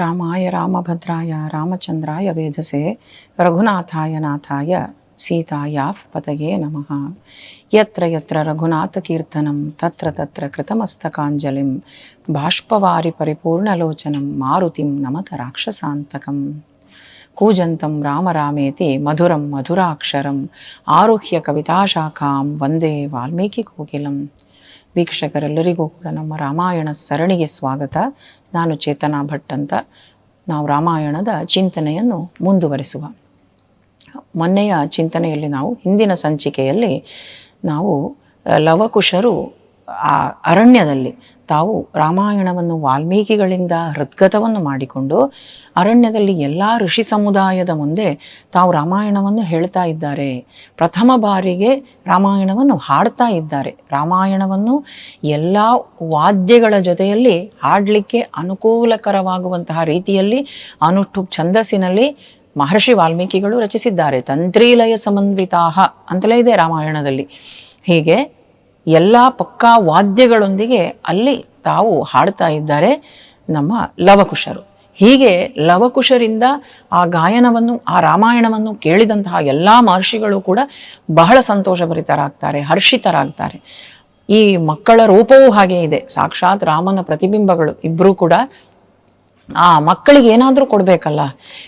రామాయ రామభద్రాయ రామచంద్రాయ వేదసే రఘునాథాయ నాథాయ సీతాయాః పతయే నమ. ఎత్ర ఎత్ర రఘునాథకీర్తనం తత్ర తత్ర కృతమస్తకాంజలిం బాష్పవారి పరిపూర్ణలోచనం మారుతిం నమత రాక్షసాంతకం. కూజంతం రామరామేతి మధురం మధురాక్షరం ఆరుహ్య కవితాశాఖాం వందే వాల్మీకి కోకిలం. ವೀಕ್ಷಕರೆಲ್ಲರಿಗೂ ಕೂಡ ನಮ್ಮ ರಾಮಾಯಣ ಸರಣಿಗೆ ಸ್ವಾಗತ. ನಾನು ಚೇತನಾ ಭಟ್ ಅಂತ. ನಾವು ರಾಮಾಯಣದ ಚಿಂತನೆಯನ್ನು ಮುಂದುವರಿಸುವ. ಮೊನ್ನೆಯ ಚಿಂತನೆಯಲ್ಲಿ ನಾವು ಹಿಂದಿನ ಸಂಚಿಕೆಯಲ್ಲಿ ನಾವು ಲವಕುಶರು ಆ ಅರಣ್ಯದಲ್ಲಿ ತಾವು ರಾಮಾಯಣವನ್ನು ವಾಲ್ಮೀಕಿಗಳಿಂದ ಹೃದ್ಗತವನ್ನು ಮಾಡಿಕೊಂಡು ಅರಣ್ಯದಲ್ಲಿ ಎಲ್ಲ ಋಷಿ ಸಮುದಾಯದ ಮುಂದೆ ತಾವು ರಾಮಾಯಣವನ್ನು ಹೇಳ್ತಾ ಇದ್ದಾರೆ. ಪ್ರಥಮ ಬಾರಿಗೆ ರಾಮಾಯಣವನ್ನು ಹಾಡ್ತಾ ಇದ್ದಾರೆ. ರಾಮಾಯಣವನ್ನು ಎಲ್ಲ ವಾದ್ಯಗಳ ಜೊತೆಯಲ್ಲಿ ಹಾಡಲಿಕ್ಕೆ ಅನುಕೂಲಕರವಾಗುವಂತಹ ರೀತಿಯಲ್ಲಿ ಅನುಟ್ಟು ಛಂದಸ್ಸಿನಲ್ಲಿ ಮಹರ್ಷಿ ವಾಲ್ಮೀಕಿಗಳು ರಚಿಸಿದ್ದಾರೆ. ತಂತ್ರೀಲಯ ಸಮನ್ವಿತಾಹ ಅಂತಲೇ ಇದೆ ರಾಮಾಯಣದಲ್ಲಿ. ಹೀಗೆ ಎಲ್ಲ ಪಕ್ಕಾ ವಾದ್ಯಗಳೊಂದಿಗೆ ಅಲ್ಲಿ ತಾವು ಹಾಡ್ತಾ ಇದ್ದಾರೆ ನಮ್ಮ ಲವಕುಶರು. ಹೀಗೆ ಲವಕುಶರಿಂದ ಆ ಗಾಯನವನ್ನು, ಆ ರಾಮಾಯಣವನ್ನು ಕೇಳಿದಂತಹ ಎಲ್ಲ ಮಹರ್ಷಿಗಳು ಕೂಡ ಬಹಳ ಸಂತೋಷಭರಿತರಾಗ್ತಾರೆ ಹರ್ಷಿತರಾಗ್ತಾರೆ. ಈ ಮಕ್ಕಳ ರೂಪವೂ ಹಾಗೆ ಇದೆ. ಸಾಕ್ಷಾತ್ ರಾಮನ ಪ್ರತಿಬಿಂಬಗಳು ಇಬ್ಬರೂ ಕೂಡ ಆ, ಮಕ್ಕಳಿಗೆ ಏನಾದರೂ ಕೊಡಬೇಕಲ್ಲ?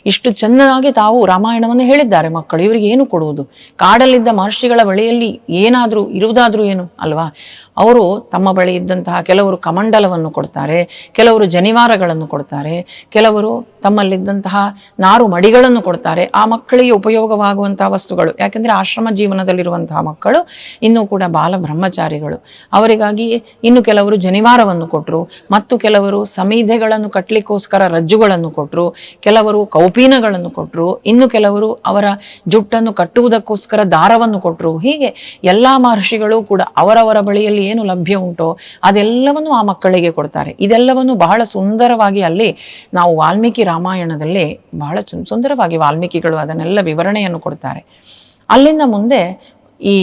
ಇಷ್ಟು ಚೆನ್ನಾಗಿ ತಾವು ರಾಮಾಯಣವನ್ನು ಹೇಳಿದ್ದಾರೆ ಮಕ್ಕಳು, ಇವರಿಗೆ ಏನು ಕೊಡುವುದು? ಕಾಡಲ್ಲಿದ್ದ ಮಹರ್ಷಿಗಳ ಬಳಿಯಲ್ಲಿ ಏನಾದರೂ ಇರುವುದಾದ್ರೂ ಏನು ಅಲ್ವಾ? ಅವರು ತಮ್ಮ ಬಳಿ ಇದ್ದಂತಹ ಕೆಲವರು ಕಮಂಡಲವನ್ನು ಕೊಡ್ತಾರೆ, ಕೆಲವರು ಜನಿವಾರಗಳನ್ನು ಕೊಡ್ತಾರೆ, ಕೆಲವರು ತಮ್ಮಲ್ಲಿದ್ದಂತಹ ನಾರು ಮಡಿಗಳನ್ನು ಕೊಡ್ತಾರೆ. ಆ ಮಕ್ಕಳಿಗೆ ಉಪಯೋಗವಾಗುವಂತಹ ವಸ್ತುಗಳು, ಯಾಕೆಂದರೆ ಆಶ್ರಮ ಜೀವನದಲ್ಲಿರುವಂತಹ ಮಕ್ಕಳು, ಇನ್ನೂ ಕೂಡ ಬಾಲ ಬ್ರಹ್ಮಚಾರಿಗಳು. ಅವರಿಗಾಗಿ ಇನ್ನು ಕೆಲವರು ಜನಿವಾರವನ್ನು ಕೊಟ್ಟರು ಮತ್ತು ಕೆಲವರು ಸಮೀಧೆಗಳನ್ನು ಕಟ್ಟಲಿಕ್ಕೋಸ್ಕರ ರಜ್ಜುಗಳನ್ನು ಕೊಟ್ಟರು ಕೆಲವರು ಕೌಪೀನಗಳನ್ನು ಕೊಟ್ಟರು ಇನ್ನು ಕೆಲವರು ಅವರ ಜುಟ್ಟನ್ನು ಕಟ್ಟುವುದಕ್ಕೋಸ್ಕರ ದಾರವನ್ನು ಕೊಟ್ಟರು ಹೀಗೆ ಎಲ್ಲಾ ಮಹರ್ಷಿಗಳು ಕೂಡ ಅವರವರ ಬಳಿಯಲ್ಲಿ ಏನು ಲಭ್ಯ ಉಂಟೋ ಅದೆಲ್ಲವನ್ನು ಆ ಮಕ್ಕಳಿಗೆ ಕೊಡ್ತಾರೆ. ಇದೆಲ್ಲವನ್ನು ಬಹಳ ಸುಂದರವಾಗಿ ಅಲ್ಲಿ ನಾವು ವಾಲ್ಮೀಕಿ ರಾಮಾಯಣದಲ್ಲಿ ಬಹಳ ಸುಂದರವಾಗಿ ವಾಲ್ಮೀಕಿಗಳು ಅದನ್ನೆಲ್ಲ ವಿವರಣೆಯನ್ನು ಕೊಡ್ತಾರೆ. ಅಲ್ಲಿಂದ ಮುಂದೆ ಈ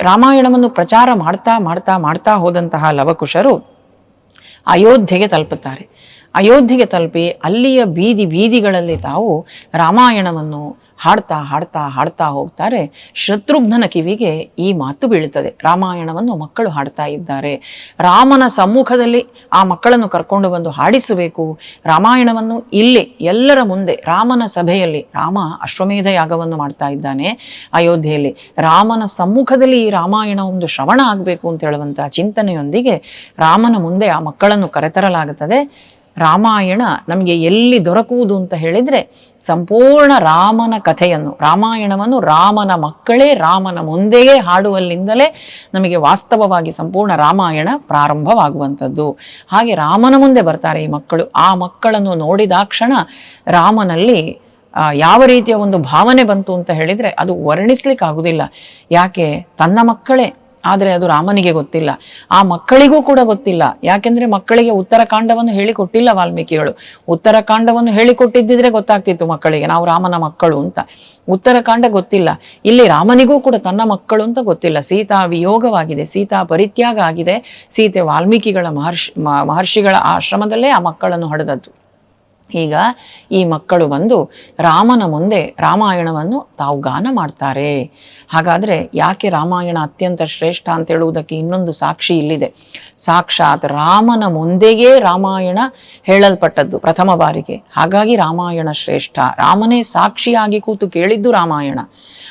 ರಾಮಾಯಣವನ್ನು ಪ್ರಚಾರ ಮಾಡ್ತಾ ಮಾಡ್ತಾ ಮಾಡ್ತಾ ಹೋದಂತಹ ಲವಕುಶರು ಅಯೋಧ್ಯೆಗೆ ತಲುಪುತ್ತಾರೆ. ಅಯೋಧ್ಯೆಗೆ ತಲುಪಿ ಅಲ್ಲಿಯ ಬೀದಿ ಬೀದಿಗಳಲ್ಲಿ ತಾವು ರಾಮಾಯಣವನ್ನು ಹಾಡ್ತಾ ಹಾಡ್ತಾ ಹಾಡ್ತಾ ಹೋಗ್ತಾರೆ. ಶತ್ರುಘ್ನನ ಕಿವಿಗೆ ಈ ಮಾತು ಬೀಳುತ್ತದೆ. ರಾಮಾಯಣವನ್ನು ಮಕ್ಕಳು ಹಾಡ್ತಾ ಇದ್ದಾರೆ. ರಾಮನ ಸಮ್ಮುಖದಲ್ಲಿ ಆ ಮಕ್ಕಳನ್ನು ಕರ್ಕೊಂಡು ಬಂದು ಹಾಡಿಸಬೇಕು. ರಾಮಾಯಣವನ್ನು ಇಲ್ಲಿ ಎಲ್ಲರ ಮುಂದೆ, ರಾಮನ ಸಭೆಯಲ್ಲಿ, ರಾಮ ಅಶ್ವಮೇಧ ಯಾಗವನ್ನು ಮಾಡ್ತಾ ಇದ್ದಾನೆ ಅಯೋಧ್ಯೆಯಲ್ಲಿ. ರಾಮನ ಸಮ್ಮುಖದಲ್ಲಿ ಈ ರಾಮಾಯಣ ಒಂದು ಶ್ರವಣ ಆಗಬೇಕು ಅಂತ ಹೇಳುವಂತಹ ಚಿಂತನೆಯೊಂದಿಗೆ ರಾಮನ ಮುಂದೆ ಆ ಮಕ್ಕಳನ್ನು ಕರೆತರಲಾಗುತ್ತದೆ. ರಾಮಾಯಣ ನಮಗೆ ಎಲ್ಲಿ ದೊರಕುವುದು ಅಂತ ಹೇಳಿದರೆ ಸಂಪೂರ್ಣ ರಾಮನ ಕಥೆಯನ್ನು, ರಾಮಾಯಣವನ್ನು ರಾಮನ ಮಕ್ಕಳೇ ರಾಮನ ಮುಂದೆಯೇ ಹಾಡುವಲ್ಲಿಂದಲೇ ನಮಗೆ ವಾಸ್ತವವಾಗಿ ಸಂಪೂರ್ಣ ರಾಮಾಯಣ ಪ್ರಾರಂಭವಾಗುವಂಥದ್ದು. ಹಾಗೆ ರಾಮನ ಮುಂದೆ ಬರ್ತಾರೆ ಈ ಮಕ್ಕಳು. ಆ ಮಕ್ಕಳನ್ನು ನೋಡಿದಾಕ್ಷಣ ರಾಮನಲ್ಲಿ ಯಾವ ರೀತಿಯ ಒಂದು ಭಾವನೆ ಬಂತು ಅಂತ ಹೇಳಿದರೆ ಅದು ವರ್ಣಿಸ್ಲಿಕ್ಕೆ ಆಗುದಿಲ್ಲ ಯಾಕೆ? ತನ್ನ ಮಕ್ಕಳೇ. ಆದರೆ ಅದು ರಾಮನಿಗೆ ಗೊತ್ತಿಲ್ಲ. ಆ ಮಕ್ಕಳಿಗೂ ಕೂಡ ಗೊತ್ತಿಲ್ಲ. ಯಾಕೆಂದ್ರೆ ಮಕ್ಕಳಿಗೆ ಉತ್ತರಕಾಂಡವನ್ನು ಹೇಳಿಕೊಟ್ಟಿಲ್ಲ ವಾಲ್ಮೀಕಿಗಳು. ಉತ್ತರಕಾಂಡವನ್ನು ಹೇಳಿಕೊಟ್ಟಿದ್ದಿದ್ರೆ ಗೊತ್ತಾಗ್ತಿತ್ತು ಮಕ್ಕಳಿಗೆ, ನಾವು ರಾಮನ ಮಕ್ಕಳು ಅಂತ. ಉತ್ತರಕಾಂಡ ಗೊತ್ತಿಲ್ಲ. ಇಲ್ಲಿ ರಾಮನಿಗೂ ಕೂಡ ತನ್ನ ಮಕ್ಕಳು ಅಂತ ಗೊತ್ತಿಲ್ಲ. ಸೀತಾ ವಿಯೋಗವಾಗಿದೆ, ಸೀತಾ ಪರಿತ್ಯಾಗ ಆಗಿದೆ. ಸೀತೆ ವಾಲ್ಮೀಕಿಗಳ ಮಹರ್ಷಿ ಮಹರ್ಷಿಗಳ ಆಶ್ರಮದಲ್ಲೇ ಆ ಮಕ್ಕಳನ್ನು ಹಡೆದದ್ದು. ಈಗ ಈ ಮಕ್ಕಳು ಬಂದು ರಾಮನ ಮುಂದೆ ರಾಮಾಯಣವನ್ನು ತಾವು ಗಾನ ಮಾಡ್ತಾರೆ. ಹಾಗಾದ್ರೆ ಯಾಕೆ ರಾಮಾಯಣ ಅತ್ಯಂತ ಶ್ರೇಷ್ಠ ಅಂತ ಹೇಳುವುದಕ್ಕೆ ಇನ್ನೊಂದು ಸಾಕ್ಷಿ ಇಲ್ಲಿದೆ. ಸಾಕ್ಷಾತ್ ರಾಮನ ಮುಂದೆಯೇ ರಾಮಾಯಣ ಹೇಳಲ್ಪಟ್ಟದ್ದು ಪ್ರಥಮ ಬಾರಿಗೆ. ಹಾಗಾಗಿ ರಾಮಾಯಣ ಶ್ರೇಷ್ಠ. ರಾಮನೇ ಸಾಕ್ಷಿಯಾಗಿ ಕೂತು ಕೇಳಿದ್ದು ರಾಮಾಯಣ.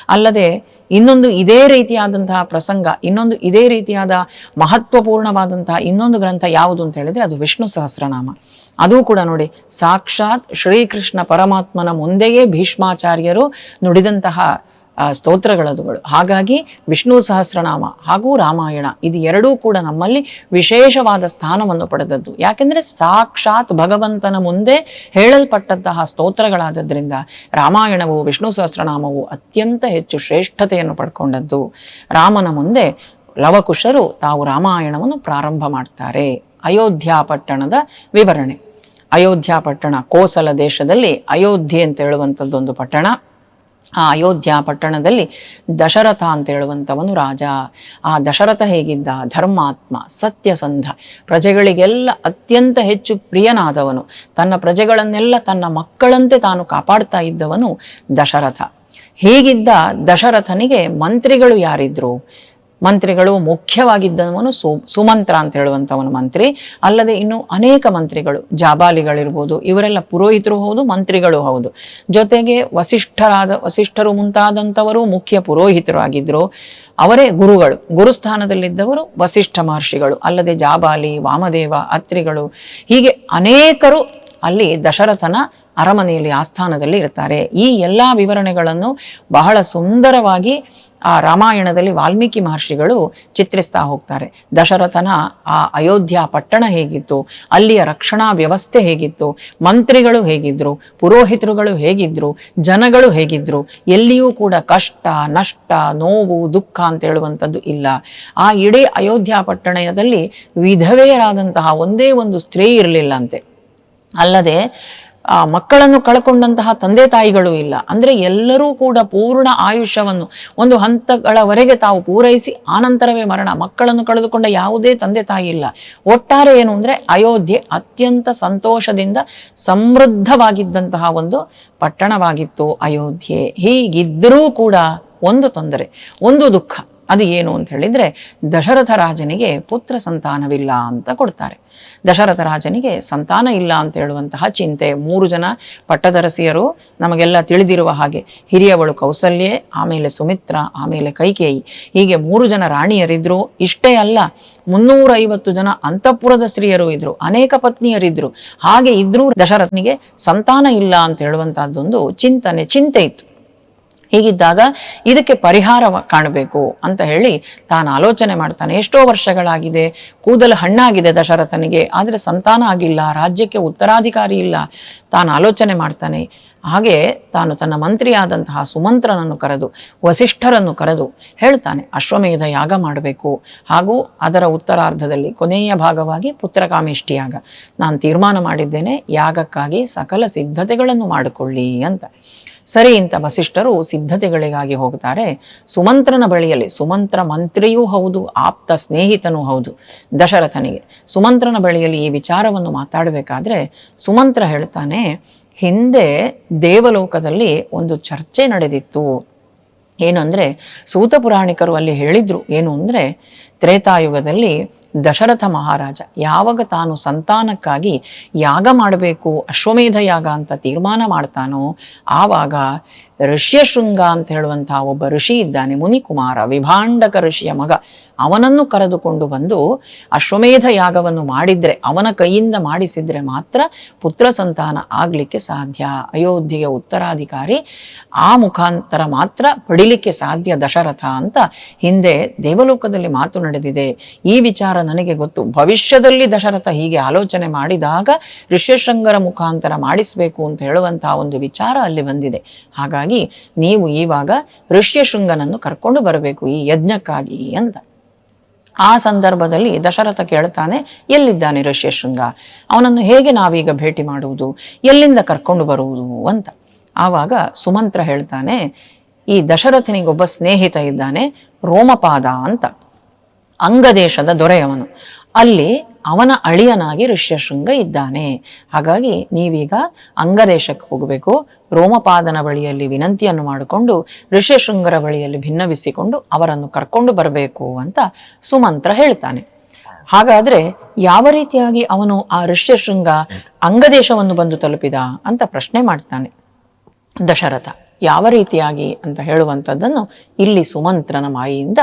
ಅಲ್ಲದೆ ಇನ್ನೊಂದು ಇದೇ ರೀತಿಯಾದಂತಹ ಪ್ರಸಂಗ, ಇನ್ನೊಂದು ಇದೇ ರೀತಿಯಾದ ಮಹತ್ವಪೂರ್ಣವಾದಂತಹ ಇನ್ನೊಂದು ಗ್ರಂಥ ಯಾವುದು ಅಂತ ಹೇಳಿದ್ರೆ ಅದು ವಿಷ್ಣು ಸಹಸ್ರನಾಮ. ಅದು ಕೂಡ ನೋಡಿ, ಸಾಕ್ಷಾತ್ ಶ್ರೀಕೃಷ್ಣ ಪರಮಾತ್ಮನ ಮುಂದೆಯೇ ಭೀಷ್ಮಾಚಾರ್ಯರು ನುಡಿದಂತಹ ಸ್ತೋತ್ರಗಳದುಗಳು. ಹಾಗಾಗಿ ವಿಷ್ಣು ಸಹಸ್ರನಾಮ ಹಾಗೂ ರಾಮಾಯಣ ಇದು ಎರಡೂ ಕೂಡ ನಮ್ಮಲ್ಲಿ ವಿಶೇಷವಾದ ಸ್ಥಾನವನ್ನು ಪಡೆದದ್ದು. ಯಾಕೆಂದ್ರೆ ಸಾಕ್ಷಾತ್ ಭಗವಂತನ ಮುಂದೆ ಹೇಳಲ್ಪಟ್ಟಂತಹ ಸ್ತೋತ್ರಗಳಾದದ್ರಿಂದ ರಾಮಾಯಣವು ವಿಷ್ಣು ಸಹಸ್ರನಾಮವು ಅತ್ಯಂತ ಹೆಚ್ಚು ಶ್ರೇಷ್ಠತೆಯನ್ನು ಪಡ್ಕೊಂಡದ್ದು. ರಾಮನ ಮುಂದೆ ಲವಕುಶರು ತಾವು ರಾಮಾಯಣವನ್ನು ಪ್ರಾರಂಭ ಮಾಡ್ತಾರೆ. ಅಯೋಧ್ಯ ಪಟ್ಟಣದ ವಿವರಣೆ. ಅಯೋಧ್ಯ ಪಟ್ಟಣ ಕೋಸಲ ದೇಶದಲ್ಲಿ ಅಯೋಧ್ಯೆ ಅಂತ ಹೇಳುವಂಥದ್ದೊಂದು ಪಟ್ಟಣ. ಆ ಅಯೋಧ್ಯ ಪಟ್ಟಣದಲ್ಲಿ ದಶರಥ ಅಂತ ಹೇಳುವಂಥವನು ರಾಜ. ಆ ದಶರಥ ಹೇಗಿದ್ದ? ಧರ್ಮಾತ್ಮ, ಸತ್ಯಸಂಧ, ಪ್ರಜೆಗಳಿಗೆಲ್ಲ ಅತ್ಯಂತ ಹೆಚ್ಚು ಪ್ರಿಯನಾದವನು. ತನ್ನ ಪ್ರಜೆಗಳನ್ನೆಲ್ಲ ತನ್ನ ಮಕ್ಕಳಂತೆ ತಾನು ಕಾಪಾಡ್ತಾ ಇದ್ದವನು ದಶರಥ. ಹೀಗಿದ್ದ? ದಶರಥನಿಗೆ ಮಂತ್ರಿಗಳು ಯಾರಿದ್ರು? ಮಂತ್ರಿಗಳು ಮುಖ್ಯವಾಗಿದ್ದವನು ಸು, ಸುಮಂತ್ರ ಅಂತ ಹೇಳುವಂಥವನು ಮಂತ್ರಿ. ಅಲ್ಲದೆ ಇನ್ನು ಅನೇಕ ಮಂತ್ರಿಗಳು, ಜಾಬಾಲಿಗಳಿರ್ಬೋದು, ಇವರೆಲ್ಲ ಪುರೋಹಿತರು ಹೌದು, ಮಂತ್ರಿಗಳು ಹೌದು. ಜೊತೆಗೆ ವಸಿಷ್ಠರಾದ, ವಸಿಷ್ಠರು ಮುಂತಾದಂಥವರು ಮುಖ್ಯ ಪುರೋಹಿತರು ಆಗಿದ್ದರು ಅವರೇ ಗುರುಗಳು, ಗುರುಸ್ಥಾನದಲ್ಲಿದ್ದವರು ವಸಿಷ್ಠ ಮಹರ್ಷಿಗಳು. ಅಲ್ಲದೆ ಜಾಬಾಲಿ, ವಾಮದೇವ, ಅತ್ರಿಗಳು, ಹೀಗೆ ಅನೇಕರು ಅಲ್ಲಿ ದಶರಥನ ಅರಮನೆಯಲ್ಲಿ ಆಸ್ಥಾನದಲ್ಲಿ ಇರ್ತಾರೆ. ಈ ಎಲ್ಲ ವಿವರಣೆಗಳನ್ನು ಬಹಳ ಸುಂದರವಾಗಿ ಆ ರಾಮಾಯಣದಲ್ಲಿ ವಾಲ್ಮೀಕಿ ಮಹರ್ಷಿಗಳು ಚಿತ್ರಿಸ್ತಾ ಹೋಗ್ತಾರೆ. ದಶರಥನ ಆ ಅಯೋಧ್ಯ ಪಟ್ಟಣ ಹೇಗಿತ್ತು? ಅಲ್ಲಿಯ ರಕ್ಷಣಾ ವ್ಯವಸ್ಥೆ ಹೇಗಿತ್ತು? ಮಂತ್ರಿಗಳು ಹೇಗಿದ್ರು? ಪುರೋಹಿತರುಗಳು ಹೇಗಿದ್ರು? ಜನಗಳು ಹೇಗಿದ್ರು? ಎಲ್ಲಿಯೂ ಕೂಡ ಕಷ್ಟ, ನಷ್ಟ, ನೋವು, ದುಃಖ ಅಂತ ಹೇಳುವಂಥದ್ದು ಇಲ್ಲ. ಆ ಇಡೀ ಅಯೋಧ್ಯ ಪಟ್ಟಣದಲ್ಲಿ ವಿಧವೆಯರಾದಂತಹ ಒಂದೇ ಒಂದು ಸ್ತ್ರೀ ಇರಲಿಲ್ಲಂತೆ. ಅಲ್ಲದೆ ಆ ಮಕ್ಕಳನ್ನು ಕಳ್ಕೊಂಡಂತಹ ತಂದೆ ತಾಯಿಗಳು ಇಲ್ಲ. ಅಂದ್ರೆ ಎಲ್ಲರೂ ಕೂಡ ಪೂರ್ಣ ಆಯುಷ್ಯವನ್ನು ಒಂದು ಹಂತಗಳವರೆಗೆ ತಾವು ಪೂರೈಸಿ ಆನಂತರವೇ ಮರಣ. ಮಕ್ಕಳನ್ನು ಕಳೆದುಕೊಂಡ ಯಾವುದೇ ತಂದೆ ತಾಯಿ ಇಲ್ಲ. ಒಟ್ಟಾರೆ ಏನು ಅಂದ್ರೆ ಅಯೋಧ್ಯೆ ಅತ್ಯಂತ ಸಂತೋಷದಿಂದ ಸಮೃದ್ಧವಾಗಿದ್ದಂತಹ ಒಂದು ಪಟ್ಟಣವಾಗಿತ್ತು ಅಯೋಧ್ಯೆ. ಹೀಗಿದ್ದರೂ ಕೂಡ ಒಂದು ತೊಂದರೆ, ಒಂದು ದುಃಖ. ಅದು ಏನು ಅಂತ ಹೇಳಿದ್ರೆ ದಶರಥ ರಾಜನಿಗೆ ಪುತ್ರ ಸಂತಾನವಿಲ್ಲ ಅಂತ ಕೊಡ್ತಾರೆ. ದಶರಥ ರಾಜನಿಗೆ ಸಂತಾನ ಇಲ್ಲ ಅಂತ ಹೇಳುವಂತಹ ಚಿಂತೆ. ಮೂರು ಜನ ಪಟ್ಟದರಸಿಯರು ನಮಗೆಲ್ಲ ತಿಳಿದಿರುವ ಹಾಗೆ ಹಿರಿಯವಳು ಕೌಸಲ್ಯೆ, ಆಮೇಲೆ ಸುಮಿತ್ರ, ಆಮೇಲೆ ಕೈಕೇಯಿ. ಹೀಗೆ ಮೂರು ಜನ ರಾಣಿಯರಿದ್ರು. ಇಷ್ಟೇ ಅಲ್ಲ, ಮುನ್ನೂರೈವತ್ತು ಜನ ಅಂತಃಪುರದ ಸ್ತ್ರೀಯರು ಇದ್ರು. ಅನೇಕ ಪತ್ನಿಯರಿದ್ರು. ಹಾಗೆ ಇದ್ರೂ ದಶರಥನಿಗೆ ಸಂತಾನ ಇಲ್ಲ ಅಂತ ಹೇಳುವಂತಹದ್ದೊಂದು ಚಿಂತನೆ, ಚಿಂತೆ ಇತ್ತು. ಹೀಗಿದ್ದಾಗ ಇದಕ್ಕೆ ಪರಿಹಾರ ಕಾಣಬೇಕು ಅಂತ ಹೇಳಿ ತಾನು ಆಲೋಚನೆ ಮಾಡ್ತಾನೆ. ಎಷ್ಟೋ ವರ್ಷಗಳಾಗಿದೆ, ಕೂದಲು ಹಣ್ಣಾಗಿದೆ ದಶರಥನಿಗೆ, ಆದರೆ ಸಂತಾನ ಆಗಿಲ್ಲ, ರಾಜ್ಯಕ್ಕೆ ಉತ್ತರಾಧಿಕಾರಿ ಇಲ್ಲ. ತಾನು ಆಲೋಚನೆ ಮಾಡ್ತಾನೆ. ಹಾಗೆ ತಾನು ತನ್ನ ಮಂತ್ರಿಯಾದಂತಹ ಸುಮಂತ್ರನನ್ನು ಕರೆದು, ವಸಿಷ್ಠರನ್ನು ಕರೆದು ಹೇಳ್ತಾನೆ, ಅಶ್ವಮೇಧ ಯಾಗ ಮಾಡಬೇಕು. ಹಾಗೂ ಅದರ ಉತ್ತರಾರ್ಧದಲ್ಲಿ ಕೊನೆಯ ಭಾಗವಾಗಿ ಪುತ್ರಕಾಮೇಷ್ಟಿ ಯಾಗ ನಾನು ತೀರ್ಮಾನ ಮಾಡಿದ್ದೇನೆ, ಯಾಗಕ್ಕಾಗಿ ಸಕಲ ಸಿದ್ಧತೆಗಳನ್ನು ಮಾಡಿಕೊಳ್ಳಿ ಅಂತ. ಸರಿ ಇಂಥ ವಸಿಷ್ಠರು ಸಿದ್ಧತೆಗಳಿಗಾಗಿ ಹೋಗ್ತಾರೆ. ಸುಮಂತ್ರನ ಬಳಿಯಲ್ಲಿ, ಸುಮಂತ್ರ ಮಂತ್ರಿಯೂ ಹೌದು, ಆಪ್ತ ಸ್ನೇಹಿತನೂ ಹೌದು ದಶರಥನಿಗೆ. ಸುಮಂತ್ರನ ಬಳಿಯಲ್ಲಿ ಈ ವಿಚಾರವನ್ನು ಮಾತಾಡಬೇಕಾದ್ರೆ ಸುಮಂತ್ರ ಹೇಳ್ತಾನೆ, ಹಿಂದೆ ದೇವಲೋಕದಲ್ಲಿ ಒಂದು ಚರ್ಚೆ ನಡೆದಿತ್ತು. ಏನು ಅಂದರೆ ಸೂತ ಪುರಾಣಿಕರು ಅಲ್ಲಿ ಹೇಳಿದ್ರು. ಏನು ಅಂದರೆ ತ್ರೇತಾಯುಗದಲ್ಲಿ ದಶರಥ ಮಹಾರಾಜ ಯಾವಾಗ ತಾನು ಸಂತಾನಕ್ಕಾಗಿ ಯಾಗ ಮಾಡಬೇಕು ಅಶ್ವಮೇಧ ಯಾಗ ಅಂತ ತೀರ್ಮಾನ ಮಾಡ್ತಾನೋ ಆವಾಗ ಋಷ್ಯಶೃಂಗ ಅಂತ ಹೇಳುವಂತಹ ಒಬ್ಬ ಋಷಿ ಇದ್ದಾನೆ, ಮುನಿಕುಮಾರ, ವಿಭಾಂಡಕ ಋಷಿಯ ಮಗ. ಅವನನ್ನು ಕರೆದುಕೊಂಡು ಬಂದು ಅಶ್ವಮೇಧ ಯಾಗವನ್ನು ಮಾಡಿದ್ರೆ, ಅವನ ಕೈಯಿಂದ ಮಾಡಿಸಿದ್ರೆ ಮಾತ್ರ ಪುತ್ರ ಸಂತಾನ ಆಗ್ಲಿಕ್ಕೆ ಸಾಧ್ಯ. ಅಯೋಧ್ಯೆಯ ಉತ್ತರಾಧಿಕಾರಿ ಆ ಮುಖಾಂತರ ಮಾತ್ರ ಪಡಿಲಿಕ್ಕೆ ಸಾಧ್ಯ ದಶರಥ ಅಂತ ಹಿಂದೆ ದೇವಲೋಕದಲ್ಲಿ ಮಾತು ನಡೆದಿದೆ. ಈ ವಿಚಾರ ನನಗೆ ಗೊತ್ತು. ಭವಿಷ್ಯದಲ್ಲಿ ದಶರಥ ಹೀಗೆ ಆಲೋಚನೆ ಮಾಡಿದಾಗ ಋಷ್ಯಶೃಂಗರ ಮುಖಾಂತರ ಮಾಡಿಸಬೇಕು ಅಂತ ಹೇಳುವಂತಹ ಒಂದು ವಿಚಾರ ಅಲ್ಲಿ ಬಂದಿದೆ. ಹಾಗಾಗಿ ನೀವು ಈವಾಗ ಋಷ್ಯಶೃಂಗನನ್ನು ಕರ್ಕೊಂಡು ಬರಬೇಕು, ಈ ಯಜ್ಞಕ್ಕಾಗಿ ಅಂತ. ಆ ಸಂದರ್ಭದಲ್ಲಿ ದಶರಥ ಕೇಳ್ತಾನೆ, ಎಲ್ಲಿದ್ದಾನೆ ಋಷ್ಯಶೃಂಗ ಅವನನ್ನು ಹೇಗೆ ನಾವೀಗ ಭೇಟಿ ಮಾಡುವುದು? ಎಲ್ಲಿಂದ ಕರ್ಕೊಂಡು ಬರುವುದು ಅಂತ. ಆವಾಗ ಸುಮಂತ್ರ ಹೇಳ್ತಾನೆ, ಈ ದಶರಥನಿಗೊಬ್ಬ ಸ್ನೇಹಿತ ಇದ್ದಾನೆ ರೋಮಪಾದ ಅಂತ. ಅಂಗದೇಶದ ದೊರೆಯವನು. ಅಲ್ಲಿ ಅವನ ಅಳಿಯನಾಗಿ ಋಷ್ಯಶೃಂಗ ಇದ್ದಾನೆ. ಹಾಗಾಗಿ ನೀವೀಗ ಅಂಗದೇಶಕ್ಕೆ ಹೋಗಬೇಕು. ರೋಮಪಾದನ ಬಳಿಯಲ್ಲಿ ವಿನಂತಿಯನ್ನು ಮಾಡಿಕೊಂಡು ಋಷ್ಯಶೃಂಗರ ಬಳಿಯಲ್ಲಿ ಭಿನ್ನವಿಸಿಕೊಂಡು ಅವರನ್ನು ಕರ್ಕೊಂಡು ಬರಬೇಕು ಅಂತ ಸುಮಂತ್ರ ಹೇಳ್ತಾನೆ. ಹಾಗಾದ್ರೆ ಯಾವ ರೀತಿಯಾಗಿ ಅವನು ಆ ಋಷ್ಯಶೃಂಗ ಅಂಗದೇಶವನ್ನು ಬಂದು ತಲುಪಿದ ಅಂತ ಪ್ರಶ್ನೆ ಮಾಡ್ತಾನೆ. ದಶರಥ, ಯಾವ ರೀತಿಯಾಗಿ ಅಂತ ಹೇಳುವಂಥದ್ದನ್ನು ಇಲ್ಲಿ ಸುಮಂತ್ರನ ಮಾಯಿಯಿಂದ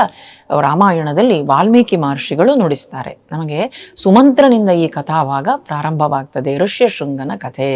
ರಾಮಾಯಣದಲ್ಲಿ ವಾಲ್ಮೀಕಿ ಮಹರ್ಷಿಗಳು ನುಡಿಸ್ತಾರೆ. ನಮಗೆ ಸುಮಂತ್ರನಿಂದ ಈ ಕಥಾವಾಗ ಪ್ರಾರಂಭವಾಗ್ತದೆ ಋಷ್ಯಶೃಂಗನ ಕಥೆ.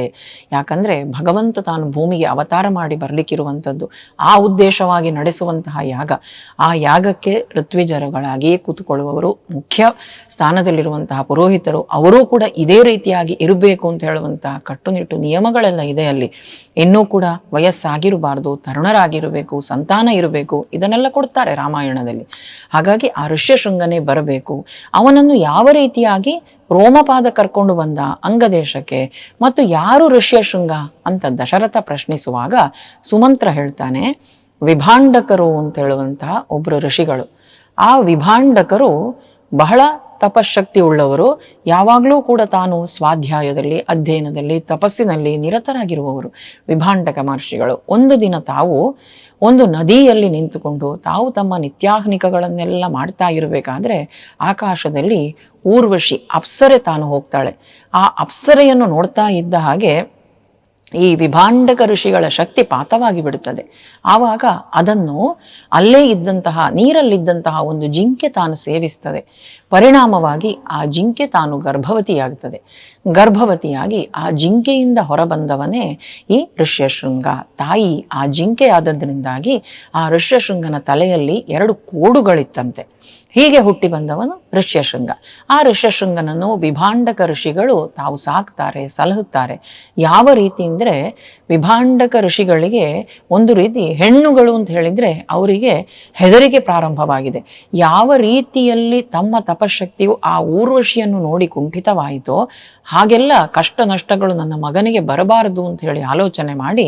ಯಾಕಂದ್ರೆ ಭಗವಂತ ತಾನು ಭೂಮಿಗೆ ಅವತಾರ ಮಾಡಿ ಬರ್ಲಿಕ್ಕಿರುವಂಥದ್ದು, ಆ ಉದ್ದೇಶವಾಗಿ ನಡೆಸುವಂತಹ ಯಾಗ. ಆ ಯಾಗಕ್ಕೆ ಋತ್ವಿಜರುಗಳಾಗಿಯೇ ಕೂತುಕೊಳ್ಳುವವರು ಮುಖ್ಯ ಸ್ಥಾನದಲ್ಲಿರುವಂತಹ ಪುರೋಹಿತರು, ಅವರೂ ಕೂಡ ಇದೇ ರೀತಿಯಾಗಿ ಇರಬೇಕು ಅಂತ ಹೇಳುವಂತಹ ಕಟ್ಟುನಿಟ್ಟು ನಿಯಮಗಳೆಲ್ಲ ಇದೆ ಅಲ್ಲಿ. ಇನ್ನೂ ಕೂಡ ವಯಸ್ಸಾಗಿರಬಾರ್ದು, ತರುಣರಾಗಿರಬೇಕು, ಸಂತಾನ ಇರಬೇಕು, ಇದನ್ನೆಲ್ಲ ಕೊಡ್ತಾರೆ ರಾಮಾಯಣದಲ್ಲಿ. ಹಾಗಾಗಿ ಆ ಋಷ್ಯಶೃಂಗನೇ ಬರಬೇಕು. ಅವನನ್ನು ಯಾವ ರೀತಿಯಾಗಿ ರೋಮಪಾದ ಕರ್ಕೊಂಡು ಬಂದ ಅಂಗದೇಶಕ್ಕೆ ಮತ್ತು ಯಾರು ಋಷ್ಯಶೃಂಗ ಅಂತ ದಶರಥ ಪ್ರಶ್ನಿಸುವಾಗ ಸುಮಂತ್ರ ಹೇಳ್ತಾನೆ, ವಿಭಾಂಡಕರು ಅಂತ ಹೇಳುವಂತಹ ಒಬ್ರು ಋಷಿಗಳು. ಆ ವಿಭಾಂಡಕರು ಬಹಳ ತಪಶಕ್ತಿ ಉಳ್ಳವರು, ಯಾವಾಗಲೂ ಕೂಡ ತಾನು ಸ್ವಾಧ್ಯಾಯದಲ್ಲಿ, ಅಧ್ಯಯನದಲ್ಲಿ, ತಪಸ್ಸಿನಲ್ಲಿ ನಿರತರಾಗಿರುವವರು ವಿಭಾಂಡಕ ಮಹರ್ಷಿಗಳು. ಒಂದು ದಿನ ತಾವು ಒಂದು ನದಿಯಲ್ಲಿ ನಿಂತುಕೊಂಡು ತಾವು ತಮ್ಮ ನಿತ್ಯಾಹ್ನಿಕಗಳನ್ನೆಲ್ಲ ಮಾಡ್ತಾ ಇರಬೇಕಾದ್ರೆ ಆಕಾಶದಲ್ಲಿ ಊರ್ವಶಿ ಅಪ್ಸರೆ ತಾನು ಹೋಗ್ತಾಳೆ. ಆ ಅಪ್ಸರೆಯನ್ನು ನೋಡ್ತಾ ಇದ್ದ ಹಾಗೆ ಈ ವಿಭಾಂಡಕ ಋಷಿಗಳ ಶಕ್ತಿ ಪಾತವಾಗಿ ಬಿಡುತ್ತದೆ. ಆವಾಗ ಅದನ್ನು ಅಲ್ಲೇ ಇದ್ದಂತಹ ನೀರಲ್ಲಿದ್ದಂತಹ ಒಂದು ಜಿಂಕೆ ತಾನು ಸೇವಿಸ್ತದೆ. ಪರಿಣಾಮವಾಗಿ ಆ ಜಿಂಕೆ ತಾನು ಗರ್ಭವತಿಯಾಗುತ್ತದೆ. ಗರ್ಭವತಿಯಾಗಿ ಆ ಜಿಂಕೆಯಿಂದ ಹೊರಬಂದವನೇ ಈ ಋಷ್ಯಶೃಂಗ. ತಾಯಿ ಆ ಜಿಂಕೆ ಆದದ್ರಿಂದಾಗಿ ಆ ಋಷ್ಯಶೃಂಗನ ತಲೆಯಲ್ಲಿ ಎರಡು ಕೋಡುಗಳಿತ್ತಂತೆ. ಹೀಗೆ ಹುಟ್ಟಿ ಬಂದವನು ಋಷ್ಯಶೃಂಗ. ಆ ಋಷ್ಯಶೃಂಗನನ್ನು ವಿಭಾಂಡಕ ಋಷಿಗಳು ತಾವು ಸಾಕ್ತಾರೆ, ಸಲಹುತ್ತಾರೆ. ಯಾವ ರೀತಿ ಅಂದರೆ ವಿಭಾಂಡಕ ಋಷಿಗಳಿಗೆ ಒಂದು ರೀತಿ ಹೆಣ್ಣುಗಳು ಅಂತ ಹೇಳಿದ್ರೆ ಅವರಿಗೆ ಹೆದರಿಕೆ ಪ್ರಾರಂಭವಾಗಿದೆ. ಯಾವ ರೀತಿಯಲ್ಲಿ ತಮ್ಮ ತಪಶಕ್ತಿಯು ಆ ಊರ್ವಶಿಯನ್ನು ನೋಡಿ ಕುಂಠಿತವಾಯಿತೋ ಹಾಗೆಲ್ಲ ಕಷ್ಟ ನಷ್ಟಗಳು ನನ್ನ ಮಗನಿಗೆ ಬರಬಾರದು ಅಂತ ಹೇಳಿ ಆಲೋಚನೆ ಮಾಡಿ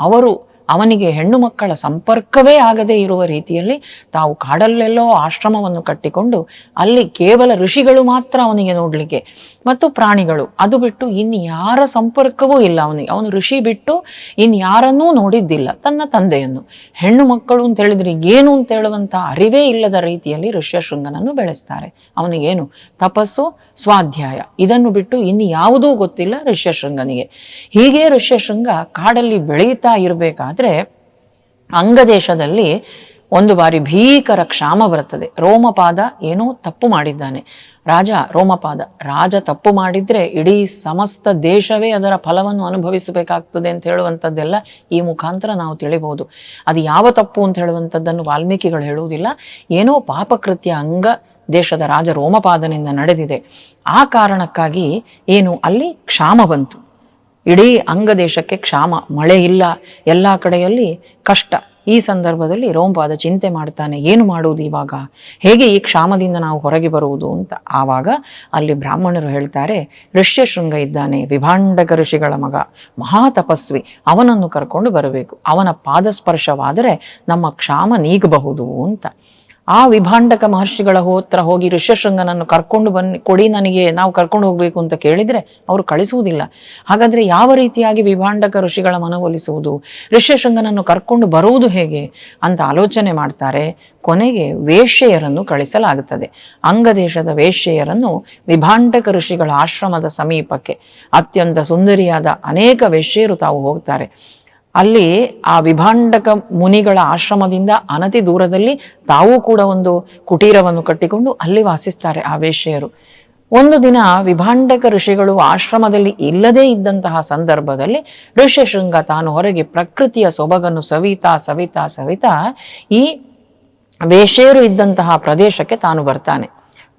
ಅವರು ಅವನಿಗೆ ಹೆಣ್ಣು ಮಕ್ಕಳ ಸಂಪರ್ಕವೇ ಆಗದೇ ಇರುವ ರೀತಿಯಲ್ಲಿ ತಾವು ಕಾಡಲ್ಲೆಲ್ಲೋ ಆಶ್ರಮವನ್ನು ಕಟ್ಟಿಕೊಂಡು ಅಲ್ಲಿ ಕೇವಲ ಋಷಿಗಳು ಮಾತ್ರ ಅವನಿಗೆ ನೋಡಲಿಕ್ಕೆ. ಮತ್ತು ಪ್ರಾಣಿಗಳು, ಅದು ಬಿಟ್ಟು ಇನ್ಯಾರ ಯಾರ ಸಂಪರ್ಕವೂ ಇಲ್ಲ ಅವನಿಗೆ. ಅವನು ಋಷಿ ಬಿಟ್ಟು ಇನ್ಯಾರನ್ನೂ ನೋಡಿದ್ದಿಲ್ಲ, ತನ್ನ ತಂದೆಯನ್ನು. ಹೆಣ್ಣು ಮಕ್ಕಳು ಅಂತ ಹೇಳಿದ್ರೆ ಏನು ಅಂತ ಹೇಳುವಂಥ ಅರಿವೇ ಇಲ್ಲದ ರೀತಿಯಲ್ಲಿ ಋಷ್ಯಶೃಂಗನನ್ನು ಬೆಳೆಸ್ತಾರೆ. ಅವನಿಗೇನು ತಪಸ್ಸು, ಸ್ವಾಧ್ಯಾಯ. ಇದನ್ನು ಬಿಟ್ಟು ಇನ್ಯಾವುದೂ ಗೊತ್ತಿಲ್ಲ ಗೊತ್ತಿಲ್ಲ ಋಷ್ಯಶೃಂಗನಿಗೆ ಹೀಗೆ ಋಷ್ಯಶೃಂಗ ಕಾಡಲ್ಲಿ ಬೆಳೆಯುತ್ತಾ ಇರಬೇಕಾದ್ರೆ ಅಂಗದೇಶದಲ್ಲಿ ಒಂದು ಬಾರಿ ಭೀಕರ ಕ್ಷಾಮ ಬರುತ್ತದೆ. ರೋಮಪಾದ ಏನೋ ತಪ್ಪು ಮಾಡಿದ್ದಾನೆ. ರಾಜ, ರೋಮಪಾದ, ರಾಜ ತಪ್ಪು ಮಾಡಿದ್ರೆ ಇಡೀ ಸಮಸ್ತ ದೇಶವೇ ಅದರ ಫಲವನ್ನು ಅನುಭವಿಸಬೇಕಾಗ್ತದೆ ಅಂತ ಹೇಳುವಂಥದ್ದೆಲ್ಲ ಈ ಮುಖಾಂತರ ನಾವು ತಿಳಿಬಹುದು ಅದು ಯಾವ ತಪ್ಪು ಅಂತ ಹೇಳುವಂಥದ್ದನ್ನು ವಾಲ್ಮೀಕಿಗಳು ಹೇಳುವುದಿಲ್ಲ. ಏನೋ ಪಾಪಕೃತ್ಯ ಅಂಗ ದೇಶದ ರಾಜ ರೋಮಪಾದನಿಂದ ನಡೆದಿದೆ. ಆ ಕಾರಣಕ್ಕಾಗಿ ಏನು ಅಲ್ಲಿ ಕ್ಷಾಮ ಬಂತು. ಇಡೀ ಅಂಗದೇಶಕ್ಕೆ ಕ್ಷಾಮ, ಮಳೆ ಇಲ್ಲ, ಎಲ್ಲ ಕಡೆಯಲ್ಲಿ ಕಷ್ಟ. ಈ ಸಂದರ್ಭದಲ್ಲಿ ರೋಂಪಾದ ಚಿಂತೆ ಮಾಡ್ತಾನೆ, ಏನು ಮಾಡುವುದು ಇವಾಗ? ಹೇಗೆ ಈ ಕ್ಷಾಮದಿಂದ ನಾವು ಹೊರಗೆ ಬರುವುದು ಅಂತ? ಆವಾಗ ಅಲ್ಲಿ ಬ್ರಾಹ್ಮಣರು ಹೇಳ್ತಾರೆ ಋಷ್ಯಶೃಂಗ ಇದ್ದಾನೆ, ವಿಭಾಂಡಕ ಋಷಿಗಳ ಮಗ, ಮಹಾ ತಪಸ್ವಿ, ಅವನನ್ನು ಕರ್ಕೊಂಡು ಬರಬೇಕು. ಅವನ ಪಾದಸ್ಪರ್ಶವಾದರೆ ನಮ್ಮ ಕ್ಷಾಮ ನೀಗಬಹುದು ಅಂತ. ಆ ವಿಭಾಂಡಕ ಮಹರ್ಷಿಗಳ ಹೋತ್ರ ಹೋಗಿ ಋಷ್ಯಶೃಂಗನನ್ನು ಕರ್ಕೊಂಡು ಬನ್ನಿ ಕೊಡಿ ನನಗೆ, ನಾವು ಕರ್ಕೊಂಡು ಹೋಗಬೇಕು ಅಂತ ಕೇಳಿದ್ರೆ ಅವರು ಕಳಿಸುವುದಿಲ್ಲ. ಹಾಗಾದ್ರೆ ಯಾವ ರೀತಿಯಾಗಿ ವಿಭಾಂಡಕ ಋಷಿಗಳ ಮನವೊಲಿಸುವುದು ಋಷ್ಯಶೃಂಗನನ್ನು ಕರ್ಕೊಂಡು ಬರುವುದು ಹೇಗೆ? ಅಂತ ಆಲೋಚನೆ ಮಾಡ್ತಾರೆ. ಕೊನೆಗೆ ವೇಶ್ಯೆಯರನ್ನು ಕಳಿಸಲಾಗುತ್ತದೆ. ಅಂಗದೇಶದ ವೇಶ್ಯೆಯರನ್ನು ವಿಭಾಂಡಕ ಋಷಿಗಳ ಆಶ್ರಮದ ಸಮೀಪಕ್ಕೆ, ಅತ್ಯಂತ ಸುಂದರಿಯಾದ ಅನೇಕ ವೇಶ್ಯೆಯರು ತಾವು ಹೋಗ್ತಾರೆ. ಅಲ್ಲಿ ಆ ವಿಭಾಂಡಕ ಮುನಿಗಳ ಆಶ್ರಮದಿಂದ ಅನತಿ ದೂರದಲ್ಲಿ ತಾವೂ ಕೂಡ ಒಂದು ಕುಟೀರವನ್ನು ಕಟ್ಟಿಕೊಂಡು ಅಲ್ಲಿ ವಾಸಿಸ್ತಾರೆ ಆ ವೇಶ್ಯೆಯರು ಒಂದು ದಿನ ವಿಭಾಂಡಕ ಋಷಿಗಳು ಆಶ್ರಮದಲ್ಲಿ ಇಲ್ಲದೇ ಇದ್ದಂತಹ ಸಂದರ್ಭದಲ್ಲಿ ಋಷ್ಯಶೃಂಗ ತಾನು ಹೊರಗೆ ಪ್ರಕೃತಿಯ ಸೊಬಗನ್ನು ಸವಿತಾ ಸವಿತಾ ಸವಿತಾ ಈ ವೇಶ್ಯೆಯರು ಇದ್ದಂತಹ ಪ್ರದೇಶಕ್ಕೆ ತಾನು ಬರ್ತಾನೆ.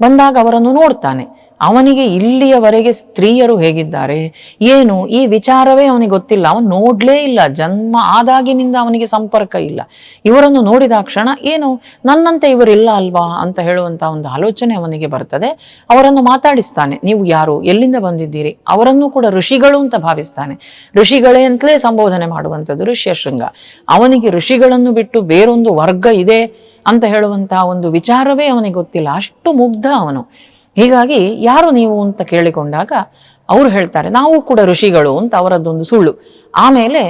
ಬಂದಾಗ ಅವರನ್ನು ನೋಡ್ತಾನೆ. ಅವನಿಗೆ ಇಲ್ಲಿಯವರೆಗೆ ಸ್ತ್ರೀಯರು ಹೇಗಿದ್ದಾರೆ? ಏನು? ಈ ವಿಚಾರವೇ ಅವನಿಗೆ ಗೊತ್ತಿಲ್ಲ. ಅವನು ನೋಡ್ಲೇ ಇಲ್ಲ. ಜನ್ಮ ಆದಾಗಿನಿಂದ ಅವನಿಗೆ ಸಂಪರ್ಕ ಇಲ್ಲ. ಇವರನ್ನು ನೋಡಿದ ಕ್ಷಣ, ಏನು? ನನ್ನಂತೆ ಇವರಿಲ್ಲ ಅಲ್ವಾ? ಅಂತ ಹೇಳುವಂತ ಒಂದು ಆಲೋಚನೆ ಅವನಿಗೆ ಬರ್ತದೆ. ಅವರನ್ನು ಮಾತಾಡಿಸ್ತಾನೆ. ನೀವು ಯಾರು? ಎಲ್ಲಿಂದ ಬಂದಿದ್ದೀರಿ? ಅವರನ್ನು ಕೂಡ ಋಷಿಗಳು ಅಂತ ಭಾವಿಸ್ತಾನೆ. ಋಷಿಗಳೇ ಅಂತಲೇ ಸಂಬೋಧನೆ ಮಾಡುವಂಥದ್ದು ಋಷ್ಯಶೃಂಗ ಅವನಿಗೆ ಋಷಿಗಳನ್ನು ಬಿಟ್ಟು ಬೇರೊಂದು ವರ್ಗ ಇದೆ ಅಂತ ಹೇಳುವಂತಹ ಒಂದು ವಿಚಾರವೇ ಅವನಿಗೆ ಗೊತ್ತಿಲ್ಲ. ಅಷ್ಟು ಮುಗ್ಧ ಅವನು. ಹೀಗಾಗಿ ಯಾರು ನೀವು ಅಂತ ಕೇಳಿಕೊಂಡಾಗ ಅವರು ಹೇಳ್ತಾರೆ, ನಾವು ಕೂಡ ಋಷಿಗಳು ಅಂತ ಅವರದ್ದೊಂದು ಸುಳ್ಳು. ಆಮೇಲೆ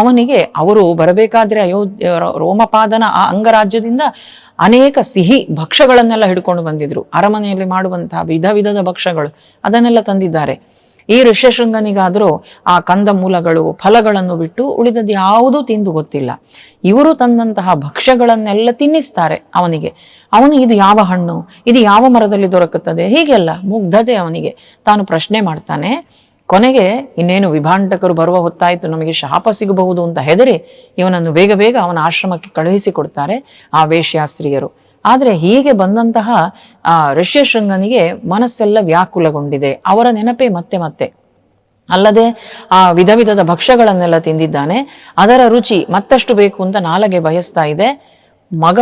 ಅವನಿಗೆ ಅವರು ಬರಬೇಕಾದ್ರೆ ಅಯೋಧ್ಯ ರೋಮಪಾದನ ಆ ಅಂಗರಾಜ್ಯದಿಂದ ಅನೇಕ ಸಿಹಿ ಭಕ್ಷ್ಯಗಳನ್ನೆಲ್ಲ ಹಿಡ್ಕೊಂಡು ಬಂದಿದ್ರು. ಅರಮನೆಯಲ್ಲಿ ಮಾಡುವಂತಹ ವಿಧ ವಿಧದ ಭಕ್ಷ್ಯಗಳು ಅದನ್ನೆಲ್ಲ ತಂದಿದ್ದಾರೆ. ಈ ಋಷ್ಯಶೃಂಗನಿಗಾದರೂ ಆ ಕಂದ ಮೂಲಗಳು, ಫಲಗಳನ್ನು ಬಿಟ್ಟು ಉಳಿದದ್ದು ಯಾವುದೂ ತಿಂದು ಗೊತ್ತಿಲ್ಲ. ಇವರು ತಂದಂತಹ ಭಕ್ಷ್ಯಗಳನ್ನೆಲ್ಲ ತಿನ್ನಿಸ್ತಾರೆ ಅವನಿಗೆ. ಅವನು ಇದು ಯಾವ ಹಣ್ಣು, ಇದು ಯಾವ ಮರದಲ್ಲಿ ದೊರಕುತ್ತದೆ, ಹೀಗೆಲ್ಲ ಮುಗ್ಧತೆ ಅವನಿಗೆ. ತಾನು ಪ್ರಶ್ನೆ ಮಾಡ್ತಾನೆ, ಕೊನೆಗೆ ಇನ್ನೇನು ವಿಭಾಂಡಕರು ಬರುವ ಹೊತ್ತಾಯಿತು, ನಮಗೆ ಶಾಪ ಸಿಗಬಹುದು ಅಂತ ಹೆದರಿ ಇವನನ್ನು ಬೇಗ ಬೇಗ ಅವನ ಆಶ್ರಮಕ್ಕೆ ಕಳುಹಿಸಿಕೊಡ್ತಾರೆ ಆ ವೇಶ್ಯಾಸ್ತ್ರೀಯರು ಆದರೆ ಹೀಗೆ ಬಂದಂತಹ, ಆ ಋಷ್ಯಶೃಂಗನಿಗೆ ಮನಸ್ಸೆಲ್ಲ ವ್ಯಾಕುಲಗೊಂಡಿದೆ. ಅವರ ನೆನಪೇ ಮತ್ತೆ ಮತ್ತೆ. ಅಲ್ಲದೆ ಆ ವಿಧ ವಿಧದ ಭಕ್ಷ್ಯಗಳನ್ನೆಲ್ಲ ತಿಂದಿದ್ದಾನೆ. ಅದರ ರುಚಿ ಮತ್ತಷ್ಟು ಬೇಕು ಅಂತ ನಾಲಗೆ ಬಯಸ್ತಾ ಇದೆ. ಮಗ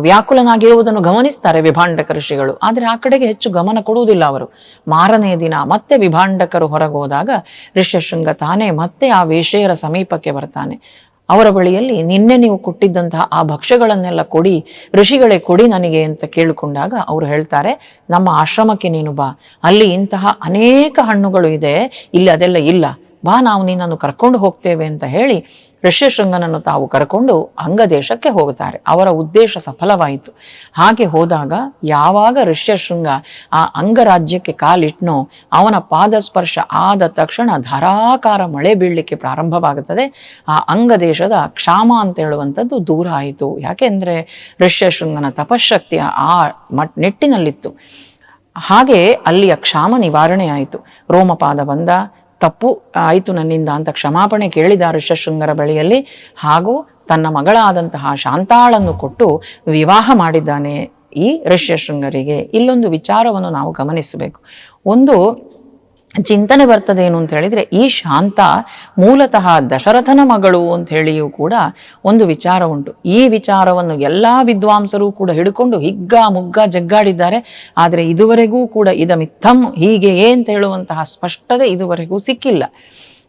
ವ್ಯಾಕುಲನಾಗಿರುವುದನ್ನು ಗಮನಿಸ್ತಾರೆ ವಿಭಾಂಡಕ ಋಷಿಗಳು. ಆದರೆ ಆ ಕಡೆಗೆ ಹೆಚ್ಚು ಗಮನ ಕೊಡುವುದಿಲ್ಲ ಅವರು. ಮಾರನೇ ದಿನ ಮತ್ತೆ ವಿಭಾಂಡಕರು ಹೊರಗೋದಾಗ ಋಷ್ಯಶೃಂಗ ತಾನೇ ಮತ್ತೆ ಆ ವೇಷೆಯರ ಸಮೀಪಕ್ಕೆ ಬರ್ತಾನೆ. ಅವರ ಬಳಿಯಲ್ಲಿ ನಿನ್ನೆ ನೀವು ಕೊಟ್ಟಿದ್ದಂತಹ ಆ ಭಕ್ಷ್ಯಗಳನ್ನೆಲ್ಲ ಕೊಡಿ, ಋಷಿಗಳೇ ಕೊಡಿ ನನಗೆ ಅಂತ ಕೇಳಿಕೊಂಡಾಗ ಅವರು ಹೇಳ್ತಾರೆ, ನಮ್ಮ ಆಶ್ರಮಕ್ಕೆ ನೀನು ಬಾ. ಅಲ್ಲಿ ಇಂತಹ ಅನೇಕ ಹಣ್ಣುಗಳು ಇದೆ, ಇಲ್ಲಿ ಅದೆಲ್ಲ ಇಲ್ಲ. ಬಾ ನಾವು ನಿನ್ನನ್ನು ಕರ್ಕೊಂಡು ಹೋಗ್ತೇವೆ ಅಂತ ಹೇಳಿ ಋಷ್ಯಶೃಂಗನನ್ನು ತಾವು ಕರ್ಕೊಂಡು ಅಂಗದೇಶಕ್ಕೆ ಹೋಗುತ್ತಾರೆ. ಅವರ ಉದ್ದೇಶ ಸಫಲವಾಯಿತು. ಹಾಗೆ ಹೋದಾಗ ಯಾವಾಗ ಋಷ್ಯಶೃಂಗ ಆ ಅಂಗರಾಜ್ಯಕ್ಕೆ ಕಾಲಿಟ್ನೋ ಅವನ ಪಾದ ಸ್ಪರ್ಶ ಆದ ತಕ್ಷಣ ಧಾರಾಕಾರ ಮಳೆ ಬೀಳಲಿಕ್ಕೆ ಪ್ರಾರಂಭವಾಗುತ್ತದೆ. ಆ ಅಂಗದೇಶದ ಕ್ಷಾಮ ಅಂತ ಹೇಳುವಂಥದ್ದು ದೂರ ಆಯಿತು. ಯಾಕೆಂದ್ರೆ ಋಷ್ಯಶೃಂಗನ ತಪಶಕ್ತಿಯ ಆ ಮಟ್ ನಿಟ್ಟಿನಲ್ಲಿತ್ತು. ಹಾಗೆ ಅಲ್ಲಿಯ ಕ್ಷಾಮ ನಿವಾರಣೆ ಆಯಿತು. ರೋಮಪಾದ ಬಂದ ತಪ್ಪು ಆಯಿತು ನನ್ನಿಂದ ಅಂತ ಕ್ಷಮಾಪಣೆ ಕೇಳಿದ ಋಷ್ಯಶೃಂಗರ ಬಳಿಯಲ್ಲಿ. ಹಾಗೂ ತನ್ನ ಮಗಳಾದಂತಹ ಶಾಂತಾಳನ್ನು ಕೊಟ್ಟು ವಿವಾಹ ಮಾಡಿದ್ದಾನೆ ಈ ಋಷ್ಯಶೃಂಗರಿಗೆ ಇಲ್ಲೊಂದು ವಿಚಾರವನ್ನು ನಾವು ಗಮನಿಸಬೇಕು. ಒಂದು ಚಿಂತನೆ ಬರ್ತದೆ ಏನು ಅಂತ ಹೇಳಿದ್ರೆ, ಈ ಶಾಂತ ಮೂಲತಃ ದಶರಥನ ಮಗಳು ಅಂತ ಹೇಳಿಯೂ ಕೂಡ ಒಂದು ವಿಚಾರ ಉಂಟು. ಈ ವಿಚಾರವನ್ನು ಎಲ್ಲಾ ವಿದ್ವಾಂಸರು ಕೂಡ ಹಿಡ್ಕೊಂಡು ಹಿಗ್ಗ ಮುಗ್ಗ ಜಗ್ಗಾಡಿದ್ದಾರೆ. ಆದರೆ ಇದುವರೆಗೂ ಕೂಡ ಇದ ಮಿಥಂ ಹೀಗೆಯೇ ಅಂತ ಹೇಳುವಂತಹ ಸ್ಪಷ್ಟತೆ ಇದುವರೆಗೂ ಸಿಕ್ಕಿಲ್ಲ.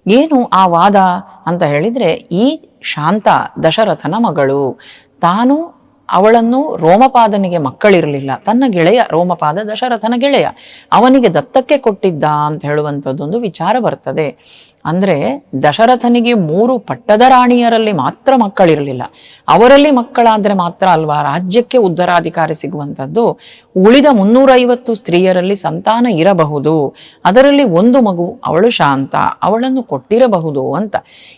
ಏನು ಆ ವಾದ ಅಂತ ಹೇಳಿದ್ರೆ, ಈ ಶಾಂತ ದಶರಥನ ಮಗಳು ತಾನು ಅವಳನ್ನು ರೋಮಪಾದನಿಗೆ ಮಕ್ಕಳಿರಲಿಲ್ಲ. ತನ್ನ ಗೆಳೆಯ ರೋಮಪಾದ ದಶರಥನ ಗೆಳೆಯ. ಅವನಿಗೆ ದತ್ತಕ್ಕೆ ಕೊಟ್ಟಿದ್ದ ಅಂತ ಹೇಳುವಂಥದ್ದೊಂದು ವಿಚಾರ ಬರ್ತದೆ. ಅಂದ್ರೆ ದಶರಥನಿಗೆ ಮೂರು ಪಟ್ಟದ ರಾಣಿಯರಲ್ಲಿ ಮಾತ್ರ ಮಕ್ಕಳಿರಲಿಲ್ಲ. ಅವರಲ್ಲಿ ಮಕ್ಕಳಾದ್ರೆ ಮಾತ್ರ ಅಲ್ವಾ? ರಾಜ್ಯಕ್ಕೆ ಉದ್ದರಾಧಿಕಾರಿ ಸಿಗುವಂಥದ್ದು ಉಳಿದ ಮುನ್ನೂರೈವತ್ತು ಸ್ತ್ರೀಯರಲ್ಲಿ ಸಂತಾನ ಇರಬಹುದು. ಅದರಲ್ಲಿ ಒಂದು ಮಗು, ಅವಳು ಶಾಂತ, ಅವಳನ್ನು ಕೊಟ್ಟಿರಬಹುದು ಅಂತ.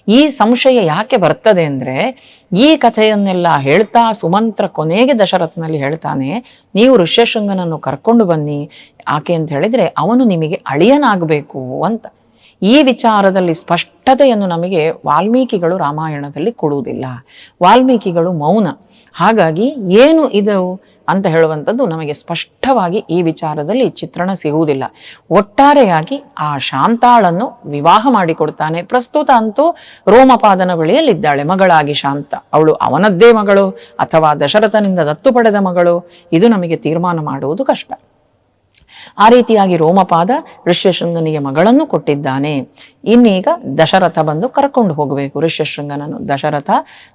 ಈ ಸಂಶಯ ಯಾಕೆ ಬರ್ತದೆ ಅಂದ್ರೆ ಈ ಕಥೆಯನ್ನೆಲ್ಲ ಹೇಳ್ತಾ ಸುಮಂತ್ರ ಕೊನೆಗೆ ದಶರಥನಲ್ಲಿ ಹೇಳ್ತಾನೆ, ನೀವು ಋಷ್ಯಶೃಂಗನನ್ನು ಕರ್ಕೊಂಡು ಬನ್ನಿ. ಆಕೆ ಅಂತ ಹೇಳಿದ್ರೆ ಅವನು ನಿಮಗೆ ಅಳಿಯನಾಗಬೇಕು ಅಂತ. ಈ ವಿಚಾರದಲ್ಲಿ ಸ್ಪಷ್ಟತೆಯನ್ನು ನಮಗೆ ವಾಲ್ಮೀಕಿಗಳು ರಾಮಾಯಣದಲ್ಲಿ ಕೊಡುವುದಿಲ್ಲ. ವಾಲ್ಮೀಕಿಗಳು ಮೌನ. ಹಾಗಾಗಿ ಏನು ಇದು ಅಂತ ಹೇಳುವಂಥದ್ದು ನಮಗೆ ಸ್ಪಷ್ಟವಾಗಿ ಈ ವಿಚಾರದಲ್ಲಿ ಚಿತ್ರಣ ಸಿಗುವುದಿಲ್ಲ. ಒಟ್ಟಾರೆಯಾಗಿ ಆ ಶಾಂತಾಳನ್ನು ವಿವಾಹ ಮಾಡಿಕೊಡ್ತಾನೆ. ಪ್ರಸ್ತುತ ಅಂತೂ ರೋಮಪಾದನ ಬಳಿಯಲ್ಲಿದ್ದಾಳೆ ಮಗಳಾಗಿ ಶಾಂತ. ಅವಳು ಅವನದ್ದೇ ಮಗಳು ಅಥವಾ ದಶರಥನಿಂದ ದತ್ತು ಪಡೆದ ಮಗಳು. ಇದು ನಮಗೆ ತೀರ್ಮಾನ ಮಾಡುವುದು ಕಷ್ಟ. ಆ ರೀತಿಯಾಗಿ ರೋಮಪಾದ ಋಷ್ಯಶೃಂಗನಿಗೆ ಮಗಳನ್ನು ಕೊಟ್ಟಿದ್ದಾನೆ. ಇನ್ನೀಗ ದಶರಥ ಬಂದು ಕರ್ಕೊಂಡು ಹೋಗಬೇಕು. ಋಷ್ಯಶೃಂಗನನ್ನು ದಶರಥ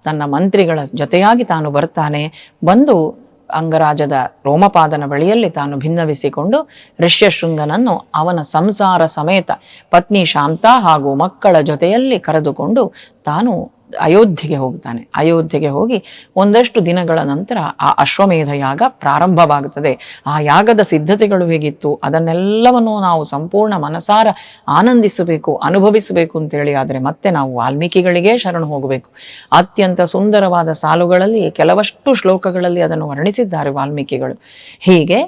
ತನ್ನ ಮಂತ್ರಿಗಳ ಜೊತೆಯಾಗಿ ತಾನು ಬರ್ತಾನೆ. ಬಂದು ಅಂಗರಾಜದ ರೋಮಪಾದನ ಬಳಿಯಲ್ಲಿ ತಾನು ಭಿನ್ನವಿಸಿಕೊಂಡು ಋಷ್ಯಶೃಂಗನನ್ನು ಅವನ ಸಂಸಾರ ಸಮೇತ ಪತ್ನಿ ಶಾಂತ ಹಾಗೂ ಮಕ್ಕಳ ಜೊತೆಯಲ್ಲಿ ಕರೆದುಕೊಂಡು ತಾನು ಅಯೋಧ್ಯೆಗೆ ಹೋಗ್ತಾನೆ. ಅಯೋಧ್ಯೆಗೆ ಹೋಗಿ ಒಂದಷ್ಟು ದಿನಗಳ ನಂತರ ಆ ಅಶ್ವಮೇಧ ಯಾಗ ಪ್ರಾರಂಭವಾಗುತ್ತದೆ. ಆ ಯಾಗದ ಸಿದ್ಧತೆಗಳು ಹೇಗಿತ್ತು? ಅದನ್ನೆಲ್ಲವನ್ನು ನಾವು ಸಂಪೂರ್ಣ ಮನಸಾರ ಆನಂದಿಸಬೇಕು, ಅನುಭವಿಸಬೇಕು ಅಂತೇಳಿ ಆದರೆ ಮತ್ತೆ ನಾವು ವಾಲ್ಮೀಕಿಗಳಿಗೆ ಶರಣು ಹೋಗಬೇಕು. ಅತ್ಯಂತ ಸುಂದರವಾದ ಸಾಲುಗಳಲ್ಲಿ ಕೆಲವಷ್ಟು ಶ್ಲೋಕಗಳಲ್ಲಿ ಅದನ್ನು ವರ್ಣಿಸಿದ್ದಾರೆ ವಾಲ್ಮೀಕಿಗಳು. ಹೀಗೆ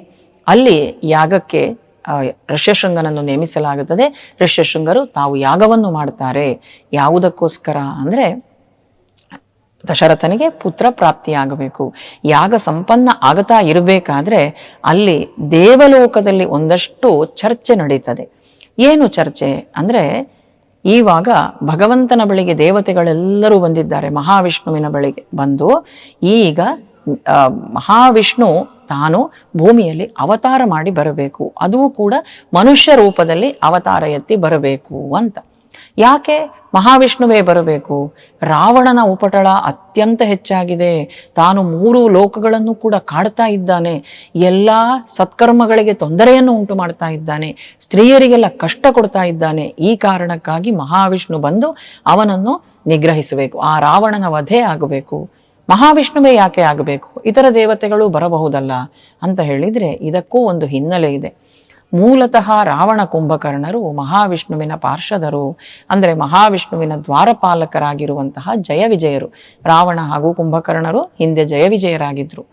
ಅಲ್ಲಿ ಯಾಗಕ್ಕೆ ಋಷ್ಯ ಋಷ್ಯಶೃಂಗನನ್ನು ನೇಮಿಸಲಾಗುತ್ತದೆ. ಋಷ್ಯಶೃಂಗರು ತಾವು ಯಾಗವನ್ನು ಮಾಡ್ತಾರೆ. ಯಾವುದಕ್ಕೋಸ್ಕರ ಅಂದ್ರೆ ದಶರಥನಿಗೆ ಪುತ್ರ ಪ್ರಾಪ್ತಿಯಾಗಬೇಕು. ಯಾಗ ಸಂಪನ್ನ ಆಗತಾ ಇರಬೇಕಾದ್ರೆ ಅಲ್ಲಿ ದೇವಲೋಕದಲ್ಲಿ ಒಂದಷ್ಟು ಚರ್ಚೆ ನಡೀತದೆ. ಏನು ಚರ್ಚೆ? ಅಂದ್ರೆ ಈವಾಗ ಭಗವಂತನ ಬಳಿಗೆ ದೇವತೆಗಳೆಲ್ಲರೂ ಬಂದಿದ್ದಾರೆ, ಮಹಾವಿಷ್ಣುವಿನ ಬಳಿಗೆ ಬಂದು. ಈಗ ಮಹಾವಿಷ್ಣು ತಾನು ಭೂಮಿಯಲ್ಲಿ ಅವತಾರ ಮಾಡಿ ಬರಬೇಕು. ಅದೂ ಕೂಡ ಮನುಷ್ಯ ರೂಪದಲ್ಲಿ ಅವತಾರ ಎತ್ತಿ ಬರಬೇಕು ಅಂತ. ಯಾಕೆ ಮಹಾವಿಷ್ಣುವೇ ಬರಬೇಕು? ರಾವಣನ ಉಪಟಳ ಅತ್ಯಂತ ಹೆಚ್ಚಾಗಿದೆ. ತಾನು ಮೂರು ಲೋಕಗಳನ್ನು ಕೂಡ ಕಾಡ್ತಾ ಇದ್ದಾನೆ. ಎಲ್ಲ ಸತ್ಕರ್ಮಗಳಿಗೆ ತೊಂದರೆಯನ್ನು ಉಂಟು ಮಾಡ್ತಾ ಇದ್ದಾನೆ. ಸ್ತ್ರೀಯರಿಗೆಲ್ಲ ಕಷ್ಟ ಕೊಡ್ತಾ ಇದ್ದಾನೆ. ಈ ಕಾರಣಕ್ಕಾಗಿ ಮಹಾವಿಷ್ಣು ಬಂದು ಅವನನ್ನು ನಿಗ್ರಹಿಸಬೇಕು. ಆ ರಾವಣನ ವಧೆ ಆಗಬೇಕು. ಮಹಾವಿಷ್ಣುವೇ ಯಾಕೆ ಆಗಬೇಕು? ಇತರ ದೇವತೆಗಳು ಬರಬಹುದಲ್ಲ ಅಂತ ಹೇಳಿದ್ರೆ ಇದಕ್ಕೂ ಒಂದು ಹಿನ್ನೆಲೆ ಇದೆ. ಮೂಲತಃ ರಾವಣ ಕುಂಭಕರ್ಣರು, ಮಹಾವಿಷ್ಣುವಿನ ಪಾರ್ಷದರು, ಅಂದರೆ ಮಹಾವಿಷ್ಣುವಿನ ದ್ವಾರಪಾಲಕರಾಗಿರುವಂತಹ ಜಯ ವಿಜಯರು. ರಾವಣ ಹಾಗೂ ಕುಂಭಕರ್ಣರು ಹಿಂದೆ ಜಯ ವಿಜಯರಾಗಿದ್ರು.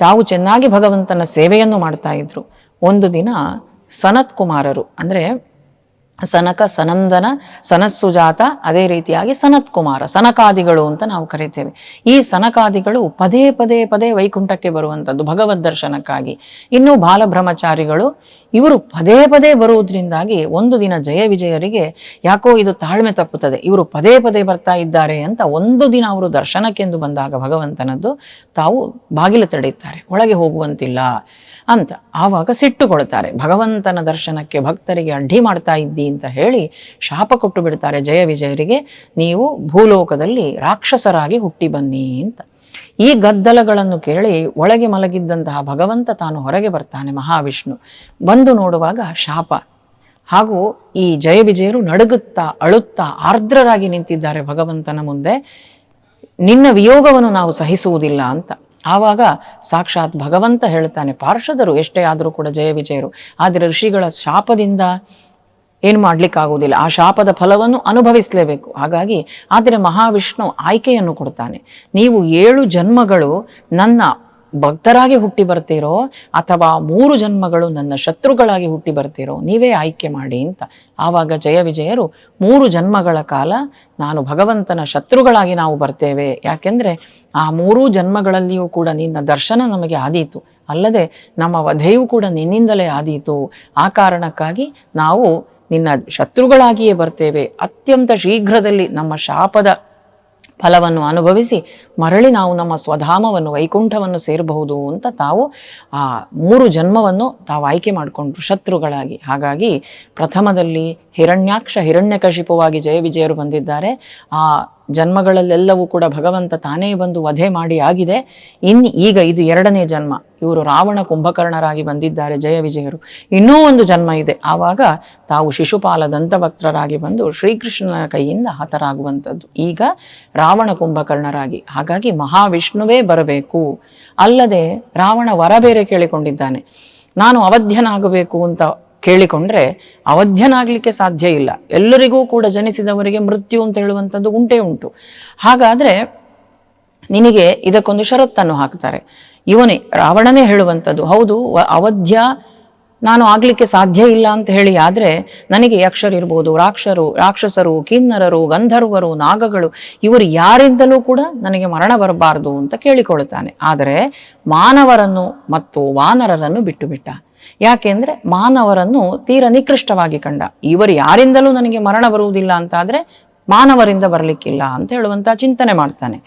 ತಾವು ಚೆನ್ನಾಗಿ ಭಗವಂತನ ಸೇವೆಯನ್ನು ಮಾಡ್ತಾ ಇದ್ರು. ಒಂದು ದಿನ ಸನತ್ ಕುಮಾರರು, ಅಂದರೆ ಸನಕ, ಸನಂದನ, ಸನಸ್ಸುಜಾತ, ಅದೇ ರೀತಿಯಾಗಿ ಸನತ್ ಕುಮಾರ, ಸನಕಾದಿಗಳು ಅಂತ ನಾವು ಕರಿತೇವೆ. ಈ ಸನಕಾದಿಗಳು ಪದೇ ಪದೇ ಪದೇ ವೈಕುಂಠಕ್ಕೆ ಬರುವಂಥದ್ದು ಭಗವದ್ ದರ್ಶನಕ್ಕಾಗಿ. ಇನ್ನು ಬಾಲಬ್ರಹ್ಮಚಾರಿಗಳು ಇವರು ಪದೇ ಪದೇ ಬರುವುದರಿಂದಾಗಿ ಒಂದು ದಿನ ಜಯ ವಿಜಯರಿಗೆ ಯಾಕೋ ಇದು ತಾಳ್ಮೆ ತಪ್ಪುತ್ತದೆ. ಇವರು ಪದೇ ಪದೇ ಬರ್ತಾ ಇದ್ದಾರೆ ಅಂತ ಒಂದು ದಿನ ಅವರು ದರ್ಶನಕ್ಕೆಂದು ಬಂದಾಗ ಭಗವಂತನದ್ದು ತಾವು ಬಾಗಿಲು ತಡೆಯುತ್ತಾರೆ. ಒಳಗೆ ಹೋಗುವಂತಿಲ್ಲ ಅಂತ ಆವಾಗ ಸಿಟ್ಟುಕೊಳ್ತಾರೆ. ಭಗವಂತನ ದರ್ಶನಕ್ಕೆ ಭಕ್ತರಿಗೆ ಅಡ್ಡಿ ಮಾಡ್ತಾ ಇದ್ದಿ ಅಂತ ಹೇಳಿ ಶಾಪ ಕೊಟ್ಟು ಬಿಡ್ತಾರೆ ಜಯ ವಿಜಯರಿಗೆ. ನೀವು ಭೂಲೋಕದಲ್ಲಿ ರಾಕ್ಷಸರಾಗಿ ಹುಟ್ಟಿ ಬನ್ನಿ ಅಂತ. ಈ ಗದ್ದಲಗಳನ್ನು ಕೇಳಿ ಒಳಗೆ ಮಲಗಿದ್ದಂತಹ ಭಗವಂತ ತಾನು ಹೊರಗೆ ಬರ್ತಾನೆ ಮಹಾವಿಷ್ಣು. ಬಂದು ನೋಡುವಾಗ ಶಾಪ. ಹಾಗೂ ಈ ಜಯ ವಿಜಯರು ನಡುಗುತ್ತಾ, ಅಳುತ್ತಾ, ಆರ್ದ್ರರಾಗಿ ನಿಂತಿದ್ದಾರೆ ಭಗವಂತನ ಮುಂದೆ. ನಿನ್ನ ವಿಯೋಗವನ್ನು ನಾವು ಸಹಿಸುವುದಿಲ್ಲ ಅಂತ. ಆವಾಗ ಸಾಕ್ಷಾತ್ ಭಗವಂತ ಹೇಳ್ತಾನೆ, ಪಾರ್ಷದರು ಎಷ್ಟೇ ಆದರೂ ಕೂಡ ಜಯ ವಿಜಯರು. ಆದರೆ ಋಷಿಗಳ ಶಾಪದಿಂದ ಏನು ಮಾಡ್ಲಿಕ್ಕಾಗುವುದಿಲ್ಲ ಆ ಶಾಪದ ಫಲವನ್ನು ಅನುಭವಿಸಲೇಬೇಕು. ಹಾಗಾಗಿ ಆದರೆ ಮಹಾವಿಷ್ಣು ಆಯ್ಕೆಯನ್ನು ಕೊಡ್ತಾನೆ. ನೀವು ಏಳು ಜನ್ಮಗಳು ನನ್ನ ಭಕ್ತರಾಗಿ ಹುಟ್ಟಿ ಬರ್ತೀರೋ ಅಥವಾ ಮೂರು ಜನ್ಮಗಳು ನನ್ನ ಶತ್ರುಗಳಾಗಿ ಹುಟ್ಟಿ ಬರ್ತೀರೋ ನೀವೇ ಆಯ್ಕೆ ಮಾಡಿ ಅಂತ. ಆವಾಗ ಜಯ ವಿಜಯರು ಮೂರು ಜನ್ಮಗಳ ಕಾಲ ನಾನು ಭಗವಂತನ ಶತ್ರುಗಳಾಗಿ ನಾವು ಬರ್ತೇವೆ. ಯಾಕೆಂದರೆ ಆ ಮೂರೂ ಜನ್ಮಗಳಲ್ಲಿಯೂ ಕೂಡ ನಿನ್ನ ದರ್ಶನ ನಮಗೆ ಆದೀತು. ಅಲ್ಲದೆ ನಮ್ಮ ವಧೆಯೂ ಕೂಡ ನಿನ್ನಿಂದಲೇ ಆದೀತು. ಆ ಕಾರಣಕ್ಕಾಗಿ ನಾವು ನಿನ್ನ ಶತ್ರುಗಳಾಗಿಯೇ ಬರ್ತೇವೆ. ಅತ್ಯಂತ ಶೀಘ್ರದಲ್ಲಿ ನಮ್ಮ ಶಾಪದ ಫಲವನ್ನು ಅನುಭವಿಸಿ ಮರಳಿ ನಾವು ನಮ್ಮ ಸ್ವಧಾಮವನ್ನು, ವೈಕುಂಠವನ್ನು ಸೇರಬಹುದು ಅಂತ ತಾವು ಆ ಮೂರು ಜನ್ಮವನ್ನು ತಾವು ಆಯ್ಕೆ ಮಾಡಿಕೊಂಡ್ರು ಶತ್ರುಗಳಾಗಿ. ಹಾಗಾಗಿ ಪ್ರಥಮದಲ್ಲಿ ಹಿರಣ್ಯಾಕ್ಷ, ಹಿರಣ್ಯಕಶಿಪವಾಗಿ ಜಯ ವಿಜಯರು ಬಂದಿದ್ದಾರೆ. ಆ ಜನ್ಮಗಳಲ್ಲೆಲ್ಲವೂ ಕೂಡ ಭಗವಂತ ತಾನೇ ಬಂದು ವಧೆ ಮಾಡಿ ಆಗಿದೆ. ಇನ್, ಈಗ ಇದು ಎರಡನೇ ಜನ್ಮ. ಇವರು ರಾವಣ ಕುಂಭಕರ್ಣರಾಗಿ ಬಂದಿದ್ದಾರೆ, ಜಯ ವಿಜಯರು. ಇನ್ನೂ ಒಂದು ಜನ್ಮ ಇದೆ. ಆವಾಗ ತಾವು ಶಿಶುಪಾಲ ದಂತಭಕ್ತರಾಗಿ ಬಂದು ಶ್ರೀಕೃಷ್ಣನ ಕೈಯಿಂದ ಹತರಾಗುವಂಥದ್ದು. ಈಗ ರಾವಣ ಕುಂಭಕರ್ಣರಾಗಿ. ಹಾಗಾಗಿ ಮಹಾವಿಷ್ಣುವೇ ಬರಬೇಕು. ಅಲ್ಲದೆ ರಾವಣ ವರ ಬೇರೆ ಕೇಳಿಕೊಂಡಿದ್ದಾನೆ. ನಾನು ಅವಧ್ಯನಾಗಬೇಕು ಅಂತ ಕೇಳಿಕೊಂಡ್ರೆ ಅವಧ್ಯನಾಗಲಿಕ್ಕೆ ಸಾಧ್ಯ ಇಲ್ಲ. ಎಲ್ಲರಿಗೂ ಕೂಡ ಜನಿಸಿದವರಿಗೆ ಮೃತ್ಯು ಅಂತ ಹೇಳುವಂಥದ್ದು ಉಂಟೇ ಉಂಟು. ಹಾಗಾದರೆ ನಿನಗೆ ಇದಕ್ಕೊಂದು ಷರತ್ತನ್ನು ಹಾಕ್ತಾರೆ. ಇವನೇ ರಾವಣನೇ ಹೇಳುವಂಥದ್ದು ಹೌದು ಅವಧ್ಯ ನಾನು ಆಗಲಿಕ್ಕೆ ಸಾಧ್ಯ ಇಲ್ಲ ಅಂತ ಹೇಳಿ ಆದರೆ ನನಗೆ ಯಕ್ಷರಿರ್ಬೋದು ರಾಕ್ಷರು, ರಾಕ್ಷಸರು, ಕಿನ್ನರರು, ಗಂಧರ್ವರು, ನಾಗಗಳು ಇವರು ಯಾರಿಂದಲೂ ಕೂಡ ನನಗೆ ಮರಣ ಬರಬಾರದು ಅಂತ ಕೇಳಿಕೊಳ್ಳುತ್ತಾನೆ ಆದರೆ ಮಾನವರನ್ನು ಮತ್ತು ವಾನರರನ್ನು ಬಿಟ್ಟು ಬಿಟ್ಟ. ಯಾಕೆಂದ್ರೆ ಮಾನವರನ್ನು ತೀರ ನಿಕೃಷ್ಟವಾಗಿ ಕಂಡ. ಇವರು ಯಾರಿಂದಲೂ ನನಗೆ ಮರಣ ಬರುವುದಿಲ್ಲ ಅಂತಾದ್ರೆ ಮಾನವರಿಂದ ಬರಲಿಕ್ಕಿಲ್ಲ ಅಂತ ಹೇಳುವಂತಹ ಚಿಂತನೆ ಮಾಡ್ತಾನೆ.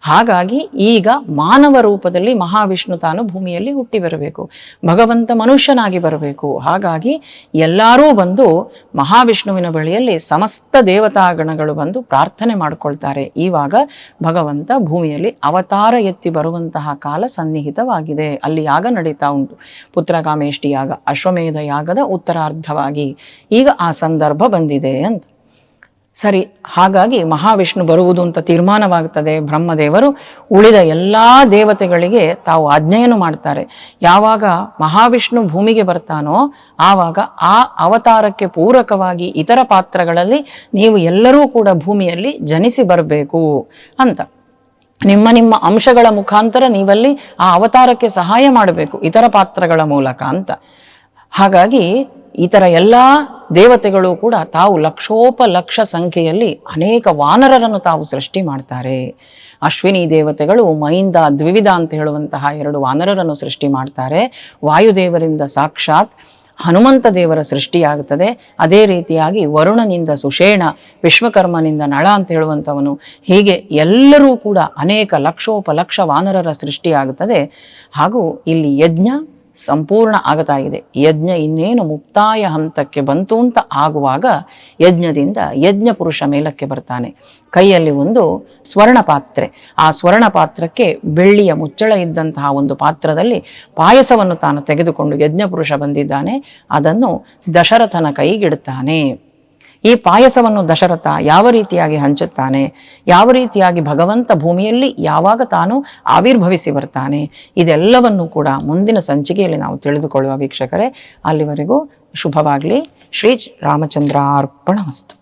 ಹಾಗಾಗಿ ಈಗ ಮಾನವ ರೂಪದಲ್ಲಿ ಮಹಾವಿಷ್ಣು ತಾನು ಭೂಮಿಯಲ್ಲಿ ಹುಟ್ಟಿ ಬರಬೇಕು. ಭಗವಂತ ಮನುಷ್ಯನಾಗಿ ಬರಬೇಕು. ಹಾಗಾಗಿ ಎಲ್ಲರೂ ಬಂದು ಮಹಾವಿಷ್ಣುವಿನ ಬಳಿಯಲ್ಲಿ ಸಮಸ್ತ ದೇವತಾಗಣಗಳು ಬಂದು ಪ್ರಾರ್ಥನೆ ಮಾಡಿಕೊಳ್ತಾರೆ. ಈವಾಗ ಭಗವಂತ ಭೂಮಿಯಲ್ಲಿ ಅವತಾರ ಎತ್ತಿ ಬರುವಂತಹ ಕಾಲ ಸನ್ನಿಹಿತವಾಗಿದೆ. ಅಲ್ಲಿ ಯಾಗ ನಡೀತಾ ಉಂಟು. ಪುತ್ರಕಾಮೇಷ್ಟಿ ಯಾಗ, ಅಶ್ವಮೇಧ ಯಾಗದ ಉತ್ತರಾರ್ಧವಾಗಿ ಈಗ ಆ ಸಂದರ್ಭ ಬಂದಿದೆ ಅಂತ. ಸರಿ, ಹಾಗಾಗಿ ಮಹಾವಿಷ್ಣು ಬರುವುದು ಅಂತ ತೀರ್ಮಾನವಾಗುತ್ತದೆ ಬ್ರಹ್ಮದೇವರು ಉಳಿದ ಎಲ್ಲ ದೇವತೆಗಳಿಗೆ ತಾವು ಆಜ್ಞೆಯನ್ನು ಮಾಡ್ತಾರೆ. ಯಾವಾಗ ಮಹಾವಿಷ್ಣು ಭೂಮಿಗೆ ಬರ್ತಾನೋ, ಆವಾಗ ಆ ಅವತಾರಕ್ಕೆ ಪೂರಕವಾಗಿ ಇತರ ಪಾತ್ರಗಳಲ್ಲಿ ನೀವು ಎಲ್ಲರೂ ಕೂಡ ಭೂಮಿಯಲ್ಲಿ ಜನಿಸಿ ಬರಬೇಕು ಅಂತ. ನಿಮ್ಮ ನಿಮ್ಮ ಅಂಶಗಳ ಮುಖಾಂತರ ನೀವಲ್ಲಿ ಆ ಅವತಾರಕ್ಕೆ ಸಹಾಯ ಮಾಡಬೇಕು ಇತರ ಪಾತ್ರಗಳ ಮೂಲಕ ಅಂತ. ಹಾಗಾಗಿ ಇತರ ಎಲ್ಲ ದೇವತೆಗಳು ಕೂಡ ತಾವು ಲಕ್ಷೋಪ ಲಕ್ಷ ಸಂಖ್ಯೆಯಲ್ಲಿ ಅನೇಕ ವಾನರರನ್ನು ತಾವು ಸೃಷ್ಟಿ ಮಾಡ್ತಾರೆ. ಅಶ್ವಿನಿ ದೇವತೆಗಳು ಮೈಂದ ದ್ವಿವಿಧ ಅಂತ ಹೇಳುವಂತಹ ಎರಡು ವಾನರರನ್ನು ಸೃಷ್ಟಿ ಮಾಡ್ತಾರೆ. ವಾಯುದೇವರಿಂದ ಸಾಕ್ಷಾತ್ ಹನುಮಂತ ದೇವರ ಸೃಷ್ಟಿಯಾಗುತ್ತದೆ. ಅದೇ ರೀತಿಯಾಗಿ ವರುಣನಿಂದ ಸುಷೇಣ, ವಿಶ್ವಕರ್ಮನಿಂದ ನಳ ಅಂತ ಹೇಳುವಂಥವನು ಹೀಗೆ ಎಲ್ಲರೂ ಕೂಡ ಅನೇಕ ಲಕ್ಷೋಪಲಕ್ಷ ವಾನರರ ಸೃಷ್ಟಿಯಾಗುತ್ತದೆ. ಹಾಗೂ ಇಲ್ಲಿ ಯಜ್ಞ ಸಂಪೂರ್ಣ ಆಗತಾ ಇದೆ ಯಜ್ಞ ಇನ್ನೇನು ಮುಕ್ತಾಯ ಹಂತಕ್ಕೆ ಬಂತು ಅಂತ ಆಗುವಾಗ ಯಜ್ಞದಿಂದ ಯಜ್ಞ ಪುರುಷ ಮೇಲಕ್ಕೆ ಬರ್ತಾನೆ. ಕೈಯಲ್ಲಿ ಒಂದು ಸ್ವರ್ಣ ಪಾತ್ರೆ ಆ ಸ್ವರ್ಣ ಪಾತ್ರಕ್ಕೆ ಬೆಳ್ಳಿಯ ಮುಚ್ಚಳ ಇದ್ದಂತಹ ಒಂದು ಪಾತ್ರದಲ್ಲಿ ಪಾಯಸವನ್ನು ತಾನು ತೆಗೆದುಕೊಂಡು ಯಜ್ಞ ಪುರುಷ ಬಂದಿದ್ದಾನೆ. ಅದನ್ನು ದಶರಥನ ಕೈಗಿಡುತ್ತಾನೆ ಈ ಪಾಯಸವನ್ನು ದಶರಥ ಯಾವ ರೀತಿಯಾಗಿ ಹಂಚುತ್ತಾನೆ? ಯಾವ ರೀತಿಯಾಗಿ ಭಗವಂತ ಭೂಮಿಯಲ್ಲಿ ಯಾವಾಗ ತಾನು ಆವಿರ್ಭವಿಸಿ ಬರ್ತಾನೆ? ಇದೆಲ್ಲವನ್ನು ಕೂಡ ಮುಂದಿನ ಸಂಚಿಕೆಯಲ್ಲಿ ನಾವು ತಿಳಿದುಕೊಳ್ಳುವ ವೀಕ್ಷಕರೇ, ಅಲ್ಲಿವರೆಗೂ ಶುಭವಾಗಲಿ. ಶ್ರೀ ರಾಮಚಂದ್ರ ಅರ್ಪಣಮಸ್ತು